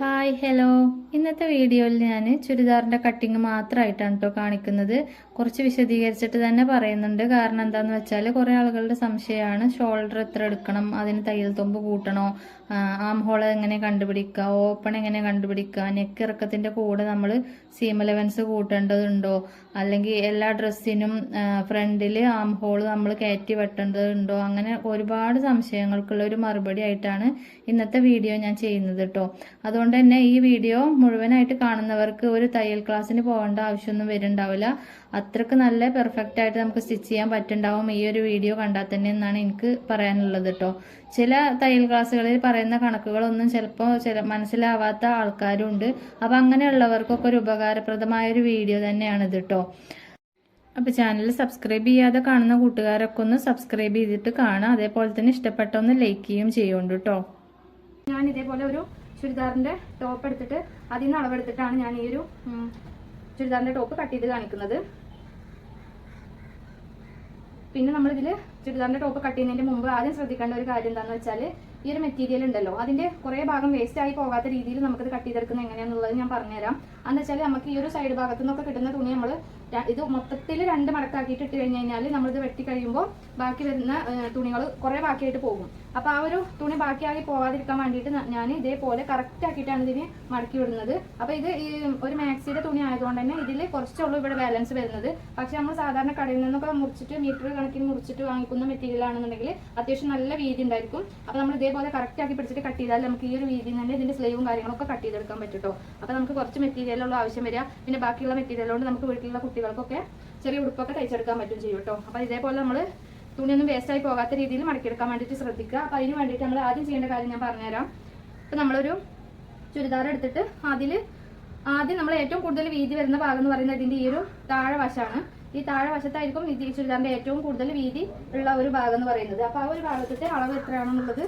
Hi hello ഇന്നത്തെ വീഡിയോയിൽ ഞാൻ ചുരിദാറിന്റെ കട്ടിങ് മാത്രമായിട്ടാണ് കേട്ടോ കാണിക്കുന്നത്. കുറച്ച് വിശദീകരിച്ചിട്ട് തന്നെ പറയുന്നുണ്ട്. കാരണം എന്താണെന്ന് വെച്ചാൽ കുറേ ആളുകളുടെ സംശയമാണ്. ഷോൾഡർ എത്ര എടുക്കണം? അതിന് തയ്യൽ തൊമ്പ് കൂട്ടണോ? ആം ഹോൾ എങ്ങനെ കണ്ടുപിടിക്കുക? ഓപ്പൺ എങ്ങനെ കണ്ടുപിടിക്കുക? നെക്ക് ഇറക്കത്തിന്റെ കൂടെ നമ്മൾ സീം അലവൻസ് കൂട്ടേണ്ടതുണ്ടോ? അല്ലെങ്കിൽ എല്ലാ ഡ്രസ്സിനും ഫ്രണ്ടിൽ ആം ഹോൾ നമ്മൾ കയറ്റി വെട്ടേണ്ടതുണ്ടോ? അങ്ങനെ ഒരുപാട് സംശയങ്ങൾക്കുള്ള ഒരു മറുപടി ആയിട്ടാണ് ഇന്നത്തെ വീഡിയോ ഞാൻ ചെയ്യുന്നത് കേട്ടോ അതുകൊണ്ട് തന്നെ ഈ വീഡിയോ മുഴുവനായിട്ട് കാണുന്നവർക്ക് ഒരു തയ്യൽ ക്ലാസ്സിന് പോകേണ്ട ആവശ്യമൊന്നും വരുന്നുണ്ടാവില്ല. അത്രയ്ക്ക് നല്ല പെർഫെക്റ്റ് ആയിട്ട് നമുക്ക് സ്റ്റിച്ച് ചെയ്യാൻ പറ്റുണ്ടാവും ഈ ഒരു വീഡിയോ കണ്ടാൽ തന്നെ എന്നാണ് എനിക്ക് പറയാനുള്ളത് കേട്ടോ. ചില തയ്യൽ ക്ലാസ്സുകളിൽ പറയുന്ന കണക്കുകളൊന്നും ചിലപ്പോൾ ചില മനസ്സിലാവാത്ത ആൾക്കാരും ഉണ്ട് അപ്പം അങ്ങനെയുള്ളവർക്കൊക്കെ ഒരു ഉപകാരപ്രദമായ ഒരു വീഡിയോ തന്നെയാണ് ഇത് കേട്ടോ. അപ്പോൾ ചാനൽ സബ്സ്ക്രൈബ് ചെയ്യാതെ കാണുന്ന കൂട്ടുകാരൊക്കെ ഒന്ന് സബ്സ്ക്രൈബ് ചെയ്തിട്ട് കാണാം അതേപോലെ തന്നെ ഇഷ്ടപ്പെട്ടൊന്ന് ലൈക്ക് ചെയ്യുകയും ചെയ്യുന്നുണ്ട് കേട്ടോ. ഞാൻ ഇതേപോലെ ഒരു ചുരിദാറിന്റെ ടോപ്പ് എടുത്തിട്ട് അതിൽ നിന്ന് അളവെടുത്തിട്ടാണ് ഞാൻ ഈ ഒരു ചുരിദാറിന്റെ ടോപ്പ് കട്ട് ചെയ്ത് കാണിക്കുന്നത്. പിന്നെ നമ്മൾ ഇതിൽ ചുരിദാറിന്റെ ടോപ്പ് കട്ട് ചെയ്യുന്നതിന്റെ മുമ്പ് ആദ്യം ശ്രദ്ധിക്കേണ്ട ഒരു കാര്യം എന്താണെന്ന് വെച്ചാൽ ഈ ഒരു മെറ്റീരിയൽ ഉണ്ടല്ലോ അതിന്റെ കുറേ ഭാഗം വേസ്റ്റ് ആയി പോകാത്ത രീതിയിൽ നമുക്കിത് കട്ട് ചെയ്തെടുക്കുന്നത് എങ്ങനെയാണെന്നുള്ളത് ഞാൻ പറഞ്ഞുതരാം. എന്ന് വെച്ചാൽ നമുക്ക് ഈ ഒരു സൈഡ് ഭാഗത്തു നിന്നൊക്കെ കിട്ടുന്ന തുണി നമ്മൾ ഇത് മൊത്തത്തിൽ രണ്ട് മടക്കാക്കിയിട്ട് ഇട്ട് കഴിഞ്ഞ് കഴിഞ്ഞാൽ നമ്മളിത് വെട്ടി കഴിയുമ്പോൾ ബാക്കി വരുന്ന തുണികൾ കുറേ ബാക്കിയായിട്ട് പോകും. അപ്പോൾ ആ ഒരു തുണി ബാക്കിയായി പോകാതിരിക്കാൻ വേണ്ടിയിട്ട് ഞാൻ ഇതേപോലെ കറക്റ്റ് ആക്കിയിട്ടാണ് ഇതിന് മടക്കി വിടുന്നത്. അപ്പോൾ ഇത് ഈ ഒരു മാക്സിയുടെ തുണി ആയതുകൊണ്ട് തന്നെ ഇതിൽ കുറച്ചുള്ളൂ ഇവിടെ ബാലൻസ് വരുന്നത്. പക്ഷേ നമ്മൾ സാധാരണ കടയിൽ നിന്നൊക്കെ മുറിച്ചിട്ട് മീറ്റർ കണക്കിന് മുറിച്ചിട്ട് വാങ്ങിക്കുന്ന മെറ്റീരിയൽ ആണെന്നുണ്ടെങ്കിൽ അത്യാവശ്യം നല്ല വീതി ഉണ്ടായിരിക്കും. അപ്പോൾ നമ്മൾ ഇതേപോലെ കറക്റ്റ് ആക്കി പിടിച്ചിട്ട് കട്ട് ചെയ്താൽ നമുക്ക് ഈ ഒരു വീതിയിൽ തന്നെ ഇതിന്റെ സ്ലീവും കാര്യങ്ങളൊക്കെ കട്ട് ചെയ്തെടുക്കാൻ പറ്റും കേട്ടോ അപ്പോൾ നമുക്ക് കുറച്ച് മെറ്റീരിയലുള്ള ആവശ്യം വരിക പിന്നെ ബാക്കിയുള്ള മെറ്റീരിയൽ കൊണ്ട് നമുക്ക് വീട്ടിലുള്ള കുട്ടികൾക്കൊക്കെ ചെറിയ ഉടുപ്പൊക്കെ തയ്ച്ചെടുക്കാൻ പറ്റും ചെയ്യും കേട്ടോ. അപ്പോൾ ഇതേപോലെ നമ്മൾ തുണിയൊന്നും വേസ്റ്റ് ആയി പോകാത്ത രീതിയിൽ മടക്കിയെടുക്കാൻ വേണ്ടിയിട്ട് ശ്രദ്ധിക്കുക. അപ്പോൾ അതിന് വേണ്ടിയിട്ട് നമ്മൾ ആദ്യം ചെയ്യേണ്ട കാര്യം ഞാൻ പറഞ്ഞുതരാം. അപ്പോൾ നമ്മളൊരു ചുരിദാർ എടുത്തിട്ട് അതിൽ ആദ്യം നമ്മൾ ഏറ്റവും കൂടുതൽ വീതി വരുന്ന ഭാഗം എന്ന് പറയുന്നത് ഇതിന്റെ ഈ ഒരു താഴെ വശമാണ് ഈ താഴെ വശത്തായിരിക്കും ഈ ചുരിദാറിന്റെ ഏറ്റവും കൂടുതൽ വീതി ഉള്ള ഒരു ഭാഗം എന്ന് പറയുന്നത്. അപ്പോൾ ആ ഒരു ഭാഗത്തെ അളവ് എത്രയാണെന്നുള്ളത്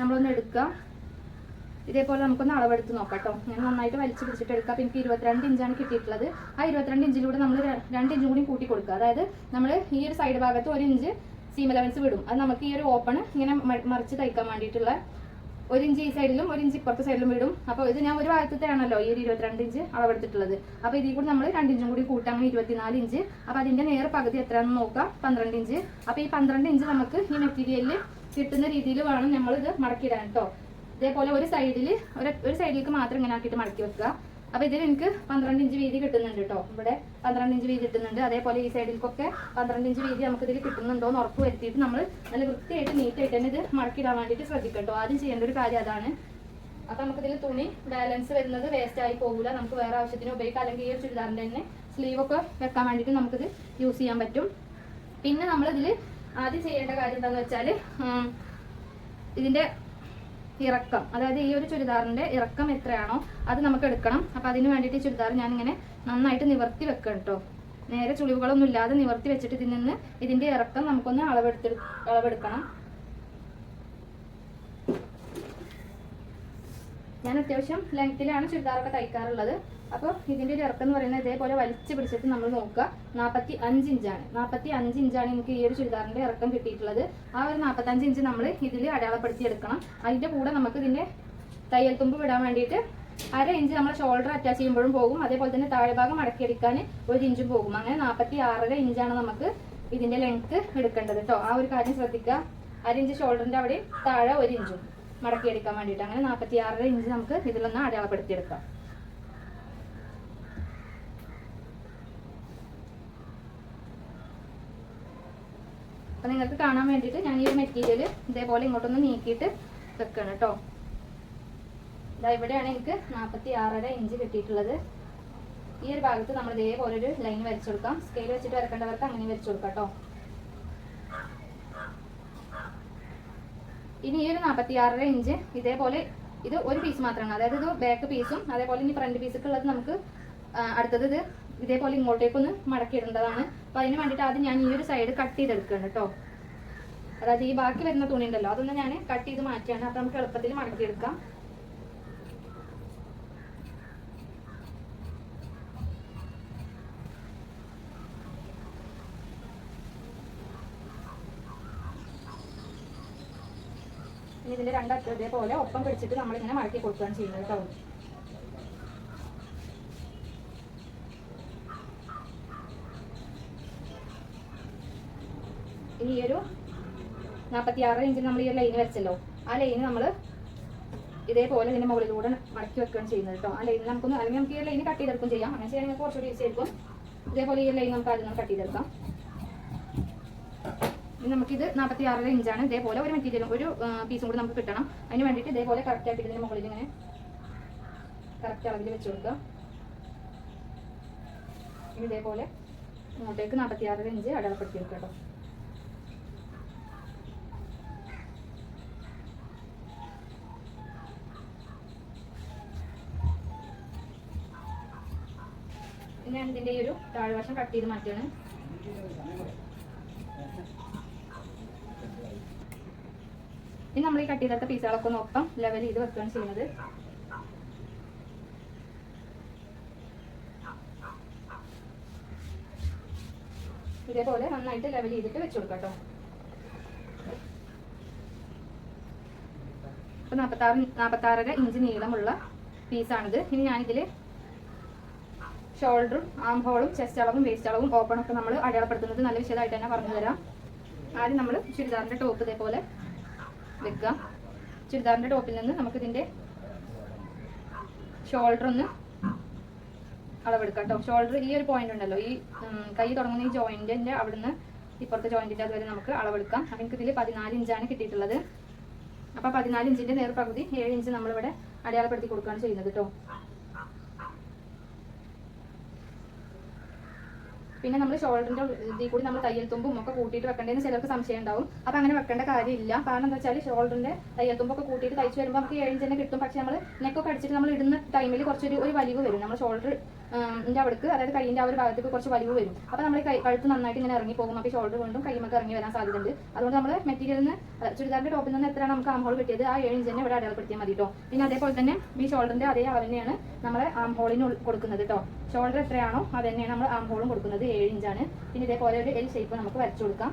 നമ്മളൊന്ന് എടുക്കുക ഇതേപോലെ നമുക്കൊന്ന് അളവെടുത്ത് നോക്കാം കേട്ടോ ഞാൻ നന്നായിട്ട് വലിച്ചു പിടിച്ചിട്ട് എടുക്കാം. എനിക്ക് ഇരുപത്തിരണ്ട് ഇഞ്ചാണ് കിട്ടിയിട്ടുള്ളത്. ആ ഇരുപത്തിരണ്ട് ഇഞ്ചിലൂടെ നമ്മൾ രണ്ട് ഇഞ്ചും കൂടി കൂട്ടി കൊടുക്കുക. അതായത് നമ്മൾ ഈ ഒരു സൈഡ് ഭാഗത്ത് ഒരു ഇഞ്ച് സീം അലവൻസ് വിടും. അത് നമുക്ക് ഈ ഒരു ഓപ്പൺ ഇങ്ങനെ മറിച്ച് തയ്ക്കാൻ വേണ്ടിയിട്ടുള്ള ഒരു ഇഞ്ച് ഈ സൈഡിലും ഒരു ഇഞ്ച് ഇപ്പുറത്തെ സൈഡിലും വിടും. അപ്പോൾ ഇത് ഞാൻ ഒരു ഭാഗത്തേക്കാണല്ലോ ഈ ഒരു ഇരുപത്തിരണ്ട് ഇഞ്ച് അളവെടുത്തിട്ടുള്ളത്. അപ്പോൾ ഇതിൽ കൂടി നമ്മൾ രണ്ട് ഇഞ്ചും കൂടി അങ്ങനെ ഇരുപത്തിനാല് ഇഞ്ച്. അപ്പോൾ അതിന്റെ നേർ പകുതി എത്രയാണെന്ന് നോക്കാം പന്ത്രണ്ട് ഇഞ്ച്. അപ്പോൾ ഈ പന്ത്രണ്ട് ഇഞ്ച് നമുക്ക് ഈ മെറ്റീരിയലിൽ കിട്ടുന്ന രീതിയിൽ വേണം നമ്മൾ ഇത് മടക്കിയിടാൻ കേട്ടോ ഇതേപോലെ ഒരു സൈഡിൽ ഒരു ഒരു സൈഡിലേക്ക് മാത്രം ഇങ്ങനെ ആക്കിയിട്ട് മടക്കി വെക്കുക. അപ്പോൾ ഇതിൽ എനിക്ക് പന്ത്രണ്ട് ഇഞ്ച് വീതി കിട്ടുന്നുണ്ട് കേട്ടോ ഇവിടെ പന്ത്രണ്ട് ഇഞ്ച് വീതി കിട്ടുന്നുണ്ട്. അതേപോലെ ഈ സൈഡിലേക്കൊക്കെ പന്ത്രണ്ട് ഇഞ്ച് വീതി നമുക്ക് ഇതിൽ കിട്ടുന്നുണ്ടോ എന്ന് ഉറപ്പ് വരുത്തിയിട്ട് നമ്മൾ നല്ല വൃത്തിയായിട്ട് നീറ്റായിട്ട് തന്നെ ഇത് മടക്കിയിടാൻ വേണ്ടിയിട്ട് ശ്രദ്ധിക്കട്ടോ കേട്ടോ ആദ്യം ചെയ്യേണ്ട ഒരു കാര്യം അതാണ്. അപ്പൊ നമുക്ക് ഇതിൽ തുണി ബാലൻസ് വരുന്നത് വേസ്റ്റ് ആയി പോകില്ല നമുക്ക് വേറെ ആവശ്യത്തിന് ഉപയോഗിക്കാം. അല്ലെങ്കിൽ ഈ ഒരു ചുരിദാറിന്റെ തന്നെ സ്ലീവ് ഒക്കെ വെക്കാൻ വേണ്ടിയിട്ട് നമുക്കിത് യൂസ് ചെയ്യാൻ പറ്റും. പിന്നെ നമ്മളിതിൽ ആദ്യം ചെയ്യേണ്ട കാര്യം എന്താണെന്ന് വെച്ചാൽ ഇതിന്റെ ഇറക്കം. അതായത് ഈ ഒരു ചുരിദാറിന്റെ ഇറക്കം എത്രയാണോ അത് നമുക്ക് എടുക്കണം. അപ്പൊ അതിന് വേണ്ടിയിട്ട് ചുരിദാർ ഞാൻ ഇങ്ങനെ നന്നായിട്ട് നിവർത്തി വെക്കണം കേട്ടോ നേരെ ചുളിവുകളൊന്നും ഇല്ലാതെ നിവർത്തി വെച്ചിട്ട് ഇതിൽ നിന്ന് ഇതിന്റെ ഇറക്കം നമുക്കൊന്ന് അളവെടുത്ത് അളവെടുക്കണം. ഞാൻ അത്യാവശ്യം ലെങ്ത്തിലാണ് ചുരിദാറൊക്കെ തയ്ക്കാറുള്ളത്. അപ്പോൾ ഇതിന്റെ ഒരു ഇറക്കം എന്ന് പറയുന്നത് ഇതേപോലെ വലിച്ചു പിടിച്ചിട്ട് നമ്മൾ നോക്കുക. നാൽപ്പത്തി അഞ്ച് ഇഞ്ചാണ്. നാൽപ്പത്തി അഞ്ച് ഇഞ്ചാണ് നമുക്ക് ഈ ഒരു ചുരിദാറിന്റെ ഇറക്കം കിട്ടിയിട്ടുള്ളത്. ആ ഒരു നാൽപ്പത്തഞ്ച് ഇഞ്ച് നമ്മൾ ഇതിൽ അടയാളപ്പെടുത്തി എടുക്കണം അതിന്റെ കൂടെ നമുക്ക് ഇതിന്റെ തയ്യൽ തുമ്പ് വിടാൻ വേണ്ടിയിട്ട് അര ഇഞ്ച് നമ്മൾ ഷോൾഡർ അറ്റാച്ച് ചെയ്യുമ്പോഴും പോകും. അതേപോലെ തന്നെ താഴെ ഭാഗം മടക്കിയെടുക്കാൻ ഒരു ഇഞ്ചും പോകും. അങ്ങനെ നാൽപ്പത്തി ആറര ഇഞ്ചാണ് നമുക്ക് ഇതിന്റെ ലെങ്ത് എടുക്കേണ്ടത് കേട്ടോ ആ ഒരു കാര്യം ശ്രദ്ധിക്കുക. അര ഇഞ്ച് ഷോൾഡറിന്റെ അവിടെ താഴെ ഒരു ഇഞ്ചും മടക്കിയെടുക്കാൻ വേണ്ടിയിട്ട്. അങ്ങനെ നാൽപ്പത്തി ആറര ഇഞ്ച് നമുക്ക് ഇതിലൊന്ന് അടയാളപ്പെടുത്തിയെടുക്കാം. അപ്പൊ നിങ്ങൾക്ക് കാണാൻ വേണ്ടിട്ട് ഞാൻ ഈ മെറ്റീരിയൽ ഇതേപോലെ ഇങ്ങോട്ടൊന്ന് നീക്കിയിട്ട് വെക്കണം കേട്ടോ ഇതാ ഇവിടെയാണ് എനിക്ക് നാൽപ്പത്തി ആറര ഇഞ്ച് കിട്ടിയിട്ടുള്ളത്. ഈ ഒരു ഭാഗത്ത് നമ്മൾ ഇതേപോലെ ഒരു ലൈൻ വരച്ചു കൊടുക്കാം. സ്കെയിൽ വെച്ചിട്ട് വരക്കേണ്ടവർക്ക് അങ്ങനെ വരച്ചു കൊടുക്കാം കേട്ടോ ഇനി ഈ ഒരു നാൽപ്പത്തി ആറര ഇഞ്ച് ഇതേപോലെ ഇത് ഒരു പീസ് മാത്രമാണ്. അതായത് ഇത് ബാക്ക് പീസും അതേപോലെ ഇനി ഫ്രണ്ട് പീസൊക്കെ ഉള്ളത് നമുക്ക് അടുത്തത് ഇത് ഇതേപോലെ ഇങ്ങോട്ടേക്കൊന്ന് മടക്കിയിടേണ്ടതാണ്. അപ്പൊ അതിന് വേണ്ടിയിട്ട് ആദ്യം ഞാൻ ഈ ഒരു സൈഡ് കട്ട് ചെയ്തെടുക്കുകയാണ് കേട്ടോ. അതായത് ഈ ബാക്കി വരുന്ന തുണി ഉണ്ടല്ലോ അതൊന്ന് ഞാൻ കട്ട് ചെയ്ത് മാറ്റിയാണ് അപ്പൊ നമുക്ക് എളുപ്പത്തിൽ മടക്കിയെടുക്കാം. ഇതിന്റെ രണ്ടറ്റം പോലെ ഒപ്പം പിടിച്ചിട്ട് നമ്മളിങ്ങനെ മടക്കി കൊടുക്കുകയാണ് ചെയ്യുന്നത് കേട്ടോ. ഇനി ഈ ഒരു നാൽപ്പത്തി ആറ് ഇഞ്ചിൽ നമ്മൾ ഈ ഒരു ലൈൻ വരച്ചല്ലോ ആ ലൈന് നമ്മൾ ഇതേപോലെ ഇതിന്റെ മുകളിലൂടെ മടക്കി വെക്കുകയാണ് ചെയ്യുന്നത് കേട്ടോ. ആ ലൈൻ നമുക്കൊന്ന് അല്ലെങ്കിൽ നമുക്ക് ഈ ലൈൻ കട്ട് ചെയ്തെടുക്കും ചെയ്യാം. അങ്ങനെ ചെയ്യാൻ കുറച്ചുകൂടി ഈസി ആയിരിക്കും. ഇതേപോലെ ഈ ലൈൻ നമുക്ക് ആദ്യം കട്ട് ചെയ്തെടുക്കാം. ഇനി നമുക്കിത് നാൽപ്പത്തി ആറര ഇഞ്ചാണ് ഇതേപോലെ ഒരു മെറ്റീരിയലും ഒരു പീസും കൂടി നമുക്ക് കിട്ടണം. അതിന് വേണ്ടിയിട്ട് ഇതേപോലെ കറക്റ്റ് ആയിട്ട് ഇതിന്റെ മുകളിൽ ഇങ്ങനെ കറക്റ്റ് അളവിൽ വെച്ച് കൊടുക്കുക. ഇനി ഇതേപോലെ ഇങ്ങോട്ടേക്ക് നാൽപ്പത്തി ആറര ഇഞ്ച് അടയാളപ്പെടുത്തി വെക്കാം കേട്ടോ. ഞാൻ ഇതിന്റെ ഈ ഒരു താഴ്വശം കട്ട് ചെയ്ത് മാറ്റുകയാണ് ഇനി നമ്മൾ ഈ കട്ട് ചെയ്തെടുത്ത പീസുകളൊക്കെ ഒന്ന് ഒപ്പം ലെവൽ ചെയ്ത് വെക്കുകയാണ് ചെയ്യുന്നത്. ഇതേപോലെ നന്നായിട്ട് ലെവൽ ചെയ്തിട്ട് വെച്ചു കൊടുക്കാം കേട്ടോ. ഇപ്പൊ നാൽപ്പത്താറ് നാൽപ്പത്താറര ഇഞ്ച് നീളമുള്ള പീസാണിത്. ഇനി ഞാനിതിൽ ഷോൾഡറും ആം ഹോളും ചെസ്റ്റ് അളവും വേസ്റ്റ് അളവും ഓപ്പൺ ഒക്കെ നമ്മൾ അടയാളപ്പെടുത്തുന്നത് നല്ല വിശദമായിട്ട് തന്നെ പറഞ്ഞു തരാം. ആദ്യം നമ്മൾ ചുരിദാറിന്റെ ടോപ്പ് ഇതേപോലെ വെക്കുക. ചുരിദാറിന്റെ ടോപ്പിൽ നിന്ന് നമുക്ക് ഇതിന്റെ ഷോൾഡർ ഒന്ന് അളവെടുക്കാം കേട്ടോ. ഷോൾഡർ ഈ ഒരു പോയിന്റ് ഉണ്ടല്ലോ. ഈ കൈ തുടങ്ങുന്ന ഈ ജോയിന്റിന്റെ അവിടുന്ന് ഇപ്പുറത്തെ ജോയിന്റിന്റെ അതുവരെ നമുക്ക് അളവെടുക്കാം. അപ്പൊ എനിക്ക് ഇതിൽ പതിനാല് ഇഞ്ചാണ് കിട്ടിയിട്ടുള്ളത്. അപ്പൊ പതിനാല് ഇഞ്ചിന്റെ നേർപകുതി ഏഴ് ഇഞ്ച് നമ്മളിവിടെ അടയാളപ്പെടുത്തി കൊടുക്കുകയാണ് ചെയ്യുന്നത് കേട്ടോ. പിന്നെ നമ്മൾ ഷോൾഡറിന്റെ ഇതിൽ കൂടി നമ്മൾ തയ്യൽ തുമ്പും ഒക്കെ കൂട്ടിയിട്ട് വെക്കേണ്ടതെന്ന് ചിലർക്ക് സംശയം ഉണ്ടാവും. അപ്പൊ അങ്ങനെ വെക്കേണ്ട കാര്യമില്ല. കാരണം എന്താ വെച്ചാൽ ഷോൾഡറിന്റെ തയ്യൽ തുമ്പൊക്കെ കൂട്ടിയിട്ട് തയ്ച്ചു വരുമ്പോൾ നമുക്ക് ഏഴ് ഇഞ്ച് തന്നെ കിട്ടും. പക്ഷെ നമ്മൾ നെക്കൊക്കെ അടിച്ചിട്ട് നമ്മൾ ഇടുന്ന ടൈമിൽ കുറച്ചൊരു ഒരു വലിവ് വരും. നമ്മൾ ഷോൾഡർ ന്റെ അവിടേക്ക് അതായത് കൈയിന്റെ ആ ഒരു ഭാഗത്തേക്ക് കുറച്ച് വലിവ് വരും. അപ്പൊ നമ്മൾ കൈ കഴുത്ത് നന്നായിട്ട് ഇങ്ങനെ ഇറങ്ങി പോകും. അപ്പോൾ ഷോൾഡർ കൊണ്ടും കൈമൊക്കെ ഇറങ്ങി വരാൻ സാധ്യതയുണ്ട്. അതുകൊണ്ട് നമ്മൾ മെറ്റീരിയലിൽ നിന്ന് അഹ് ചുരിദാറിന്റെ ടോപ്പിൽ നിന്ന് എത്രയാണ് നമുക്ക് ആം ഹോൾ കിട്ടിയത് ആ ഏഴ് ഇഞ്ച് ഇവിടെ അടയാളപ്പെടുത്തിയാൽ മതി കേട്ടോ പിന്നെ അതേപോലെ തന്നെ ഈ ഷോൾഡറിന്റെ അതേ അളവ് തന്നെയാണ് നമ്മൾ ആം ഹോളിന് കൊടുക്കുന്നത് കേട്ടോ ഷോൾഡർ എത്രയാണോ അത് തന്നെയാണ് നമ്മൾ ആം ഹോളും കൊടുക്കുന്നത് ഏഴ് ഇഞ്ചാണ് പിന്നെ ഇതേപോലെ ഒരു എൽ ഷേപ്പ് നമുക്ക് വരച്ചു കൊടുക്കാം.